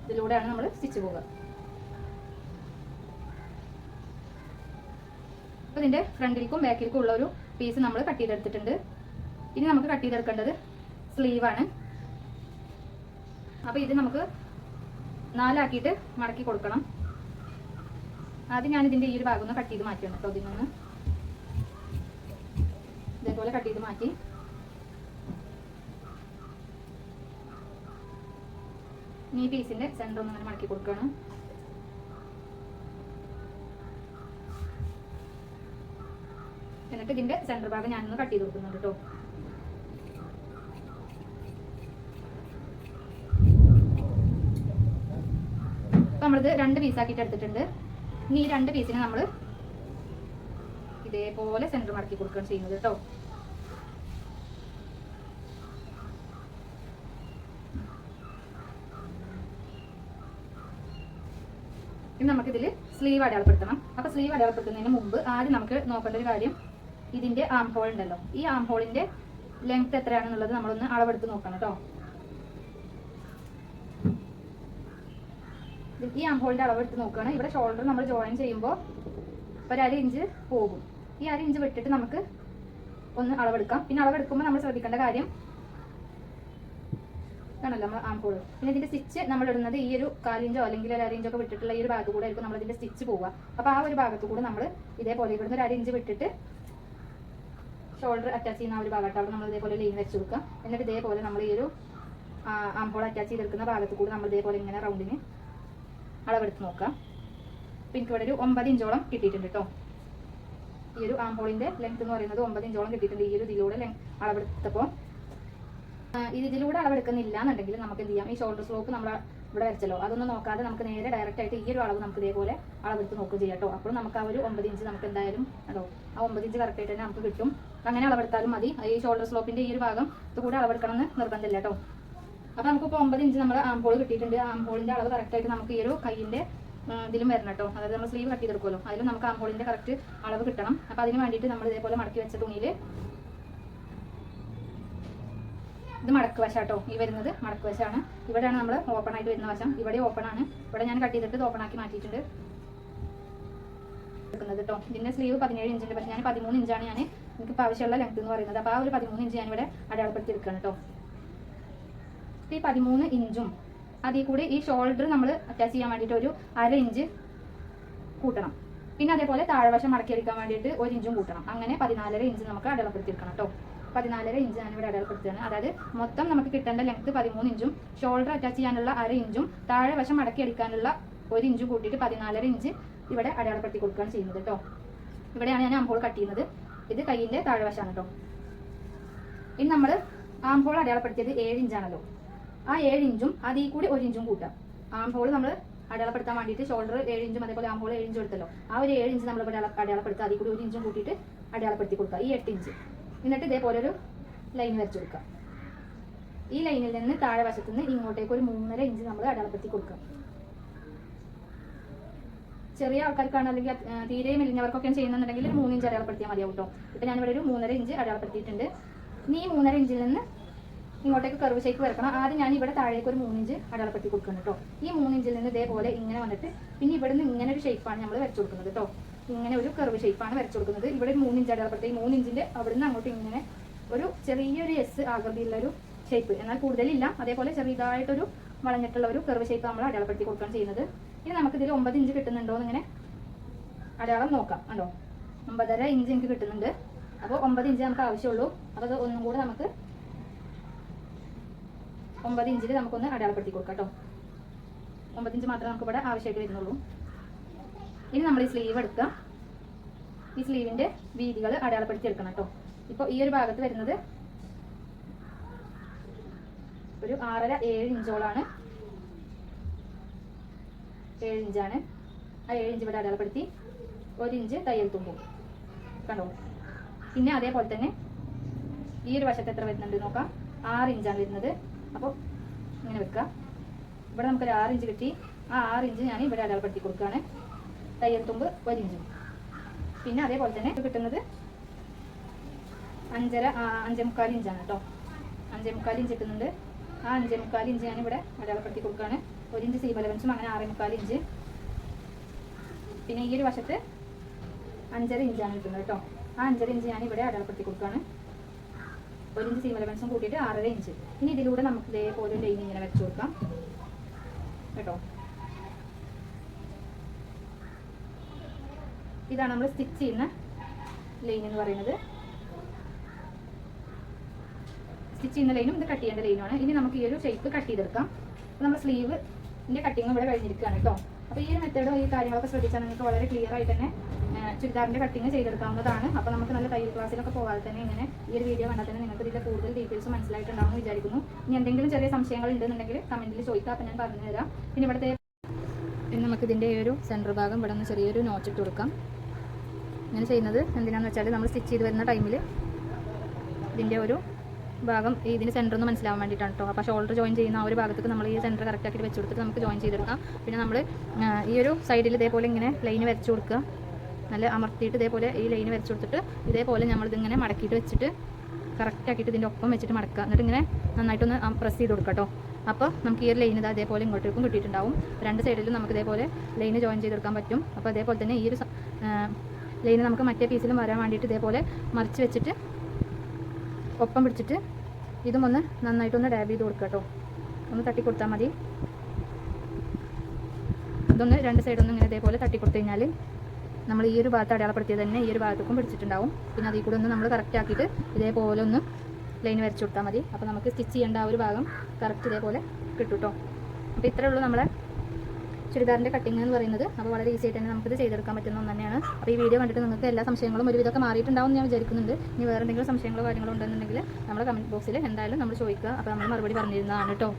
ഇതിലൂടെയാണ് നമ്മൾ സ്റ്റിച്ച് പോവുക. അപ്പോൾ ഇതിന്റെ ഫ്രണ്ടിലേക്കും ബാക്കിലേക്കും ഉള്ള ഒരു പീസ് നമ്മൾ കട്ട് ചെയ്തെടുത്തിട്ടുണ്ട്. ഇനി നമുക്ക് കട്ട് ചെയ്തെടുക്കേണ്ടത് സ്ലീവാണ് അപ്പോൾ ഇത് നമുക്ക് നാലാക്കിയിട്ട് മടക്കി കൊടുക്കണം. ആദ്യം ഞാൻ ഇതിന്റെ ഈ ഒരു ഭാഗം ഒന്ന് കട്ട് ചെയ്ത് മാറ്റിയാണ് കേട്ടോ ഇതിൽ നിന്ന്. ഇതേപോലെ കട്ട് ചെയ്ത് മാറ്റി. ഈ പീസിന്റെ സെന്റർ ഒന്ന് മടക്കി കൊടുക്കണം. എന്നിട്ട് ഇതിന്റെ സെന്റർ ഭാഗം ഞാനൊന്ന് കട്ട് ചെയ്ത് കൊടുക്കുന്നുണ്ട് കേട്ടോ നമ്മളിത് രണ്ട് പീസാക്കിയിട്ട് എടുത്തിട്ടുണ്ട്. ഇനി ഈ രണ്ട് പീസിനെ നമ്മൾ ഇതേപോലെ സെന്റർ മടക്കി കൊടുക്കുകയാണ് ചെയ്യുന്നത് കേട്ടോ. ഇനി നമുക്കിതിൽ സ്ലീവ് അടയാളപ്പെടുത്തണം. അപ്പൊ സ്ലീവ് അടയാളപ്പെടുത്തുന്നതിന് മുമ്പ് ആദ്യം നമുക്ക് നോക്കേണ്ട ഒരു കാര്യം ഇതിന്റെ ആം ഹോൾ ഉണ്ടല്ലോ. ഈ ആം ഹോളിന്റെ ലെങ്ത് എത്രയാണെന്നുള്ളത് നമ്മളൊന്ന് അളവെടുത്ത് നോക്കണം കേട്ടോ. ഈ ആം അളവ് എടുത്ത് നോക്കുകയാണ്. ഇവിടെ ഷോൾഡർ നമ്മൾ ജോയിൻ ചെയ്യുമ്പോൾ ഒരു അര ഇഞ്ച് പോകും. ഈ അര ഇഞ്ച് വിട്ടിട്ട് നമുക്ക് ഒന്ന് അളവെടുക്കാം. പിന്നെ അളവെടുക്കുമ്പോൾ നമ്മൾ ശ്രദ്ധിക്കേണ്ട കാര്യം ആണല്ലോ നമ്മൾ ആംഹോൾ പിന്നെ ഇതിന്റെ സ്റ്റിച്ച് നമ്മൾ ഇടുന്നത് ഈ ഒരു കാലിഞ്ചോ അല്ലെങ്കിൽ ഒരു അരിഞ്ചോ ഒക്കെ വിട്ടിട്ടുള്ള ഈ ഒരു ഭാഗത്ത് കൂടെ ആയിരിക്കും നമ്മൾ ഇതിന്റെ സ്റ്റിച്ച് പോവുക. അപ്പോൾ ആ ഒരു ഭാഗത്ത് കൂടെ നമ്മൾ ഇതേപോലെ ഇവിടുന്ന് ഒരു അരിഞ്ച് വിട്ടിട്ട് ഷോൾഡർ അറ്റാച്ച് ചെയ്യുന്ന ആ ഒരു ഭാഗത്ത് അവിടെ നമ്മൾ ഇതേപോലെ ലൈൻ വെച്ച് കൊടുക്കുക. എന്നിട്ട് ഇതേപോലെ നമ്മൾ ഈ ഒരു ആംഹോൾ അറ്റാച്ച് ചെയ്തെടുക്കുന്ന ഭാഗത്ത് കൂടെ നമ്മൾ ഇതേപോലെ ഇങ്ങനെ റൗണ്ടിന് അളവെടുത്ത് നോക്കാം അപ്പം എനിക്ക് ഇവിടെ ഒരു ഒമ്പത് ഇഞ്ചോളം കിട്ടിയിട്ടുണ്ട് കേട്ടോ ഈ ഒരു ആംപോളിന്റെ ലെങ്ത് എന്ന് പറയുന്നത് ഒമ്പത് ഇഞ്ചോളം കിട്ടിയിട്ടുണ്ട് ഈ ഒരു ഇതിലൂടെ അളവെടുത്തപ്പോൾ. ഇത് ഇതിലൂടെ അളവെടുക്കുന്നില്ല എന്നുണ്ടെങ്കിൽ നമുക്ക് എന്ത് ചെയ്യാം? ഈ ഷോൾഡർ സ്ലോപ്പ് നമ്മൾ ഇവിടെ വരച്ചല്ലോ. അതൊന്നും നോക്കാതെ നമുക്ക് നേരെ ഡയറക്റ്റ് ആയിട്ട് ഈ ഒരു അളവ് നമുക്ക് ഇതേപോലെ അളവെടുത്ത് നോക്കുകയും ചെയ്യാം കേട്ടോ അപ്പോൾ നമുക്ക് ആ ഒരു ഒമ്പത് ഇഞ്ച് നമുക്ക് എന്തായാലും കേട്ടോ ആ ഒമ്പത് ഇഞ്ച് കറക്റ്റ് ആയിട്ട് തന്നെ നമുക്ക് കിട്ടും. അങ്ങനെ അളവെടുത്താലും മതി. ഈ ഷോൾഡർ സ്ലോപ്പിന്റെ ഈ ഒരു ഭാഗം ഇത് കൂടെ അളവെടുക്കണം എന്ന് നിർബന്ധമില്ല കേട്ടോ അപ്പോൾ നമുക്കിപ്പോൾ ഒമ്പത് ഇഞ്ച് നമ്മൾ ആംപോൾ കിട്ടിയിട്ടുണ്ട്. ആംപോളിന്റെ അളവ് കറക്റ്റ് ആയിട്ട് നമുക്ക് ഈ ഒരു കൈയിന്റെ ഇതിലും വരണം കേട്ടോ. അതായത് നമ്മൾ സ്ലീവ് കട്ട് ചെയ്തെടുക്കുമല്ലോ അതിലും നമുക്ക് ആംപോളിന്റെ കറക്റ്റ് അളവ് കിട്ടണം. അപ്പോൾ അതിന് വേണ്ടിയിട്ട് നമ്മൾ ഇതേപോലെ മടക്കി വെച്ച തുണിയിൽ ഇത് മടക്ക് വശം കേട്ടോ. ഈ വരുന്നത് മടക്ക് വശമാണ് ഇവിടെയാണ് നമ്മൾ ഓപ്പൺ ആയിട്ട് വരുന്ന വശം. ഇവിടെ ഓപ്പൺ ആണ്. ഇവിടെ ഞാൻ കട്ട് ചെയ്തിട്ട് ഓപ്പൺ ആക്കി മാറ്റിയിട്ടുണ്ട്. എടുക്കുന്നത് കേട്ടോ. ഇതിന്റെ സ്ലീവ് പതിനേഴ് ഇഞ്ചുണ്ട് പക്ഷേ ഞാൻ പതിമൂന്ന് ഇഞ്ചാണ് ഞാൻ എനിക്ക് ആവശ്യമുള്ള ലെങ്ത് എന്ന് പറയുന്നത്. അപ്പോൾ ആ ഒരു പതിമൂന്ന് ഇഞ്ച് ഞാനിവിടെ അടയാളപ്പെടുത്തി എടുക്കുകയാണ് കേട്ടോ. ഈ പതിമൂന്ന് ഇഞ്ചും അതിൽ കൂടി ഈ ഷോൾഡർ നമ്മൾ അറ്റാച്ച് ചെയ്യാൻ വേണ്ടിയിട്ട് ഒരു അര ഇഞ്ച് കൂട്ടണം. പിന്നെ അതേപോലെ താഴ്വശം മടക്കി എടുക്കാൻ വേണ്ടിയിട്ട് ഒരു ഇഞ്ചും കൂട്ടണം. അങ്ങനെ പതിനാലര ഇഞ്ച് നമുക്ക് അടയാളപ്പെടുത്തിയിരിക്കണം കേട്ടോ. പതിനാലര ഇഞ്ച് ഞാനിവിടെ അടയാളപ്പെടുത്തുകയാണ്. അതായത് മൊത്തം നമുക്ക് കിട്ടേണ്ട ലെങ്ത് പതിമൂന്ന് ഇഞ്ചും ഷോൾഡർ അറ്റാച്ച് ചെയ്യാനുള്ള അര ഇഞ്ചും താഴെ വശം മടക്കി എടുക്കാനുള്ള ഒരു ഇഞ്ചും കൂട്ടിയിട്ട് പതിനാലര ഇഞ്ച് ഇവിടെ അടയാളപ്പെടുത്തി കൊടുക്കുകയാണ് ചെയ്യുന്നത് കേട്ടോ. ഇവിടെയാണ് ഞാൻ ആംഹോൾ കട്ട് ചെയ്യുന്നത്. ഇത് കൈയിന്റെ താഴ്വശമാണ് കേട്ടോ. ഇനി നമ്മൾ ആംഹോൾ അടയാളപ്പെടുത്തിയത് ഏഴ് ഇഞ്ചാണല്ലോ. ആ ഏഴ് ഇഞ്ചും അതിൽ കൂടി ഒരു ഇഞ്ചും ആം ഹോൾ നമ്മൾ അടയാളപ്പെടുത്താൻ വേണ്ടിയിട്ട് ഷോൾഡർ ഏഴ് ഇഞ്ചും അതേപോലെ ആം ഹോൾ ഏഴ് ഇഞ്ചും എടുത്തല്ലോ. ആ ഒരു ഏഴ് ഇഞ്ച് നമ്മൾ അടയാളപ്പെടുത്തുക. അതിൽ കൂടി ഒരു ഇഞ്ചും കൂട്ടിയിട്ട് അടയാളപ്പെടുത്തി കൊടുക്കുക. ഈ എട്ട് ഇഞ്ച്. എന്നിട്ട് ഇതേപോലെ ഒരു ലൈൻ വരച്ചു കൊടുക്കുക. ഈ ലൈനിൽ നിന്ന് താഴെ വശത്ത് നിന്ന് ഇങ്ങോട്ടേക്ക് ഒരു മൂന്നര ഇഞ്ച് നമ്മൾ അടയാളപ്പെടുത്തി കൊടുക്കുക. ചെറിയ ആൾക്കാർക്കാണ് അല്ലെങ്കിൽ തീരെ മെലിഞ്ഞവർക്കൊക്കെ ചെയ്യുന്നുണ്ടെങ്കിൽ ഒരു ഇഞ്ച് അടയാളപ്പെടുത്തിയാൽ മതിയാവും കേട്ടോ. ഇപ്പം ഞാനിവിടെ ഒരു മൂന്നര ഇഞ്ച് അടയാളപ്പെടുത്തിയിട്ടുണ്ട്. ഇനി ഈ മൂന്നര ഇഞ്ചിൽ നിന്ന് ഇങ്ങോട്ടേക്ക് കർവ് ഷേപ്പ് വരക്കണം. ആദ്യം ഞാൻ ഇവിടെ താഴേക്ക് ഒരു മൂന്നിഞ്ച് അടയാളപ്പെടുത്തി കൊടുക്കുന്നു കേട്ടോ. ഈ മൂന്നിഞ്ചിൽ നിന്ന് ഇതേപോലെ ഇങ്ങനെ വന്നിട്ട് പിന്നെ ഇവിടെ നിന്ന് ഇങ്ങനെ ഒരു ഷേപ്പാണ് നമ്മൾ വരച്ചു കൊടുക്കുന്നത് കേട്ടോ. ഇങ്ങനെ ഒരു കർവ് ഷേപ്പാണ് വരച്ചു കൊടുക്കുന്നത്. ഇവിടെ ഒരു മൂന്നിഞ്ച് അടയാളപ്പെടുത്തി. ഈ മൂന്നിഞ്ചിന്റെ അവിടെ നിന്ന് അങ്ങോട്ട് ഇങ്ങനെ ഒരു ചെറിയൊരു എസ് ആകൃതിയുള്ള ഒരു ഷേപ്പ് എന്നാൽ കൂടുതലില്ല. അതേപോലെ ചെറിയതായിട്ടൊരു വളഞ്ഞിട്ടുള്ള ഒരു കർവ് ഷേപ്പ് നമ്മൾ അടയാളപ്പെടുത്തി കൊടുക്കുകയാണ് ചെയ്യുന്നത്. ഇനി നമുക്ക് ഇതിൽ ഒമ്പത് ഇഞ്ച് കിട്ടുന്നുണ്ടോ എന്നിങ്ങനെ അടയാളം നോക്കാം. കണ്ടോ? ഒമ്പതര ഇഞ്ച് എനിക്ക് കിട്ടുന്നുണ്ട്. അപ്പോൾ ഒമ്പത് ഇഞ്ച് നമുക്ക് ആവശ്യമുള്ളൂ. അപ്പോൾ അത് ഒന്നും കൂടെ നമുക്ക് ഒമ്പത് ഇഞ്ചിൽ നമുക്കൊന്ന് അടയാളപ്പെടുത്തി കൊടുക്കാം കേട്ടോ. ഒമ്പത് ഇഞ്ച് മാത്രമേ നമുക്ക് ഇവിടെ ആവശ്യമായിട്ട് വരുന്നുള്ളൂ. ഇനി നമ്മൾ ഈ സ്ലീവ് എടുക്കാം ഈ സ്ലീവിന്റെ വീതികൾ അടയാളപ്പെടുത്തി എടുക്കണം കേട്ടോ. ഇപ്പോൾ ഈ ഒരു ഭാഗത്ത് വരുന്നത് ഒരു ആറര ഏഴ് ഇഞ്ചോളാണ്. ഏഴ് ഇഞ്ചാണ്. ആ ഏഴ് ഇഞ്ച് ഇവിടെ അടയാളപ്പെടുത്തി ഒരു ഇഞ്ച് തയ്യൽ തുമ്പും. കണ്ടോ? പിന്നെ അതേപോലെ തന്നെ ഈ ഒരു വശത്ത് എത്ര വരുന്നുണ്ട് നോക്കാം. ആറ് ഇഞ്ചാണ് വരുന്നത്. അപ്പോൾ ഇങ്ങനെ വെക്കുക. ഇവിടെ നമുക്കൊരു ആറ് ഇഞ്ച് കിട്ടി. ആ ആറ് ഇഞ്ച് ഞാൻ ഇവിടെ അടയാളപ്പെടുത്തി കൊടുക്കുകയാണ്. തയ്യൽ തുമ്പ് ഒരിഞ്ചും പിന്നെ അതേപോലെ തന്നെ കിട്ടുന്നത് അഞ്ചര അഞ്ചേ മുക്കാൽ ഇഞ്ചാണ് കേട്ടോ. അഞ്ചേ മുക്കാൽ ഇഞ്ച് കിട്ടുന്നുണ്ട്. ആ അഞ്ചേ മുക്കാൽ ഇഞ്ച് ഞാൻ ഇവിടെ അടയാളപ്പെടുത്തി കൊടുക്കുകയാണ്. ഒരു ഇഞ്ച് സീം അലവൻസും അങ്ങനെ ആറേ മുക്കാൽ ഇഞ്ച്. പിന്നെ ഈ ഒരു വശത്ത് അഞ്ചര ഇഞ്ചാണ് കിട്ടുന്നത് കേട്ടോ. ആ അഞ്ചര ഇഞ്ച് ഞാൻ ഇവിടെ അടയാളപ്പെടുത്തി കൊടുക്കുകയാണ്. ഒരു സീം അലവൻസും കൂട്ടിയിട്ട് ആറര ഇഞ്ച് ഇനി ഇതിലൂടെ നമുക്ക് ഇതേപോലെ ലൈൻ ഇങ്ങനെ വെച്ചു കൊടുക്കാം. കേട്ടോ? ഇതാണ് നമ്മൾ സ്റ്റിച്ച് ചെയ്യുന്ന ലൈൻ എന്ന് പറയുന്നത്. സ്റ്റിച്ച് ചെയ്യുന്ന ലൈനും ഇത് കട്ട് ചെയ്യേണ്ട ലൈനുമാണ് ഇനി നമുക്ക് ഈ ഒരു ഷേപ്പ് കട്ട് ചെയ്തെടുക്കാം. നമ്മുടെ സ്ലീവിന്റെ കട്ടിങ് ഇവിടെ കഴിഞ്ഞിരിക്കുകയാണ് കേട്ടോ. അപ്പോൾ ഈ ഒരു മെത്തേഡും ഈ കാര്യങ്ങളൊക്കെ ശ്രദ്ധിച്ചാൽ നിങ്ങൾക്ക് വളരെ ക്ലിയർ ആയിട്ട് തന്നെ ചുരിദാറിന്റെ കട്ടിങ് ചെയ്തെടുക്കാവുന്നതാണ്. അപ്പോൾ നമുക്ക് നല്ല തയ്യൽ ക്ലാസ്സിലൊക്കെ പോകാതെ തന്നെ ഇങ്ങനെ ഈ ഒരു വീഡിയോ കണ്ടാൽ തന്നെ നിങ്ങൾക്ക് ഇതിന്റെ കൂടുതൽ ഡീറ്റെയിൽസ് മനസ്സിലായിട്ടുണ്ടാവും വിചാരിക്കുന്നു. ഇനി എന്തെങ്കിലും ചെറിയ സംശയങ്ങൾ ഉണ്ടെന്നുണ്ടെങ്കിൽ കമന്റിൽ ചോദിക്കാം അപ്പോൾ ഞാൻ പറഞ്ഞു തരാം. പിന്നെ ഇവിടുത്തെ ഇനി നമുക്ക് ഇതിന്റെ ഈ ഒരു സെന്റർ ഭാഗം ഇവിടെ നിന്ന് ചെറിയൊരു നോച്ച് ഇട്ട് കൊടുക്കാം. ഇങ്ങനെ ചെയ്യുന്നത് എന്തിനാന്ന് വെച്ചാൽ നമ്മൾ സ്റ്റിച്ച് ചെയ്ത് വരുന്ന ടൈമിൽ ഇതിന്റെ ഒരു ഭാഗം ഇതിന് സെന്റർ ഒന്ന് മനസ്സിലാവാൻ വേണ്ടിയിട്ടാണ് കേട്ടോ അപ്പോൾ ഷോൾഡർ ജോയിൻ ചെയ്യുന്ന ആ ഒരു ഭാഗത്തേക്ക് നമ്മൾ ഈ സെന്റർ കറക്റ്റ് ആക്കി വെച്ച് കൊടുത്തിട്ട് നമുക്ക് ജോയിൻ ചെയ്തെടുക്കാം. പിന്നെ നമ്മൾ ഈ ഒരു സൈഡിൽ ഇതേപോലെ ഇങ്ങനെ ലൈൻ വരച്ച് കൊടുക്കുക. നല്ല അമർത്തിയിട്ട് ഇതേപോലെ ഈ ലൈൻ വരച്ചു കൊടുത്തിട്ട് ഇതേപോലെ നമ്മളിതിങ്ങനെ മടക്കിയിട്ട് വെച്ചിട്ട് കറക്റ്റാക്കിയിട്ട് ഇതിന്റെ ഒപ്പം വെച്ചിട്ട് മടക്കുക. എന്നിട്ട് ഇങ്ങനെ നന്നായിട്ടൊന്ന് പ്രസ് ചെയ്ത് കൊടുക്കുക കേട്ടോ അപ്പോൾ നമുക്ക് ഈ ഒരു ലൈൻ ഇതാ അതേപോലെ ഇങ്ങോട്ടേക്കും കിട്ടിയിട്ടുണ്ടാവും. രണ്ട് സൈഡിലും നമുക്ക് ഇതേപോലെ ലൈന് ജോയിൻ ചെയ്തെടുക്കാൻ പറ്റും. അപ്പോൾ അതേപോലെ തന്നെ ഈ ഒരു ലൈന് നമുക്ക് മറ്റേ പീസിലും വരാൻ വേണ്ടിയിട്ട് ഇതേപോലെ മറിച്ച് വെച്ചിട്ട് ഒപ്പം പിടിച്ചിട്ട് ഇതും ഒന്ന് നന്നായിട്ടൊന്ന് ഡാബ് ചെയ്ത് കൊടുക്കുക കേട്ടോ ഒന്ന് തട്ടി കൊടുത്താൽ മതി. ഇതൊന്ന് രണ്ട് സൈഡൊന്നും ഇങ്ങനെ ഇതേപോലെ തട്ടി കൊടുത്തു കഴിഞ്ഞാൽ നമ്മൾ ഈ ഒരു ഭാഗത്ത് അടയാളപ്പെടുത്തിയത് തന്നെ ഈ ഒരു ഭാഗത്തേക്കും പിടിച്ചിട്ടുണ്ടാവും. പിന്നെ അതിൽ കൂടെ ഒന്ന് നമ്മൾ കറക്റ്റ് ആക്കിയിട്ട് ഇതേപോലെ ഒന്ന് ലൈൻ വരച്ചു കൊടുത്താൽ മതി. അപ്പോൾ നമുക്ക് സ്റ്റിച്ച് ചെയ്യേണ്ട ആ ഒരു ഭാഗം കറക്റ്റ് ഇതേപോലെ കിട്ടുട്ടോ. കേട്ടോ അപ്പോൾ ഇത്രേ ഉള്ളൂ നമ്മളെ ചുരിദാറിന്റെ കട്ടിങ് എന്ന് പറയുന്നത്. അപ്പോൾ വളരെ ഈസി ആയിട്ട് തന്നെ നമുക്കിത് ചെയ്തെടുക്കാൻ പറ്റുന്ന ഒന്ന് തന്നെയാണ്. അപ്പോൾ ഈ വീഡിയോ കണ്ടിട്ട് നിങ്ങൾക്ക് എല്ലാ സംശയങ്ങളും ഒരുവിധമൊക്കെ മാറിയിട്ടുണ്ടാവും ഞാൻ വിചാരിക്കുന്നുണ്ട്. ഇനി വേറെ എന്തെങ്കിലും സംശയങ്ങളോ കാര്യങ്ങളോ ഉണ്ടെന്നുണ്ടെങ്കിൽ നമ്മുടെ കമന്റ് ബോക്സിൽ എന്തായാലും നമ്മൾ ചോദിക്കുക. അപ്പോൾ നമ്മൾ മറുപടി പറഞ്ഞിരുന്നതാണ് കേട്ടോ.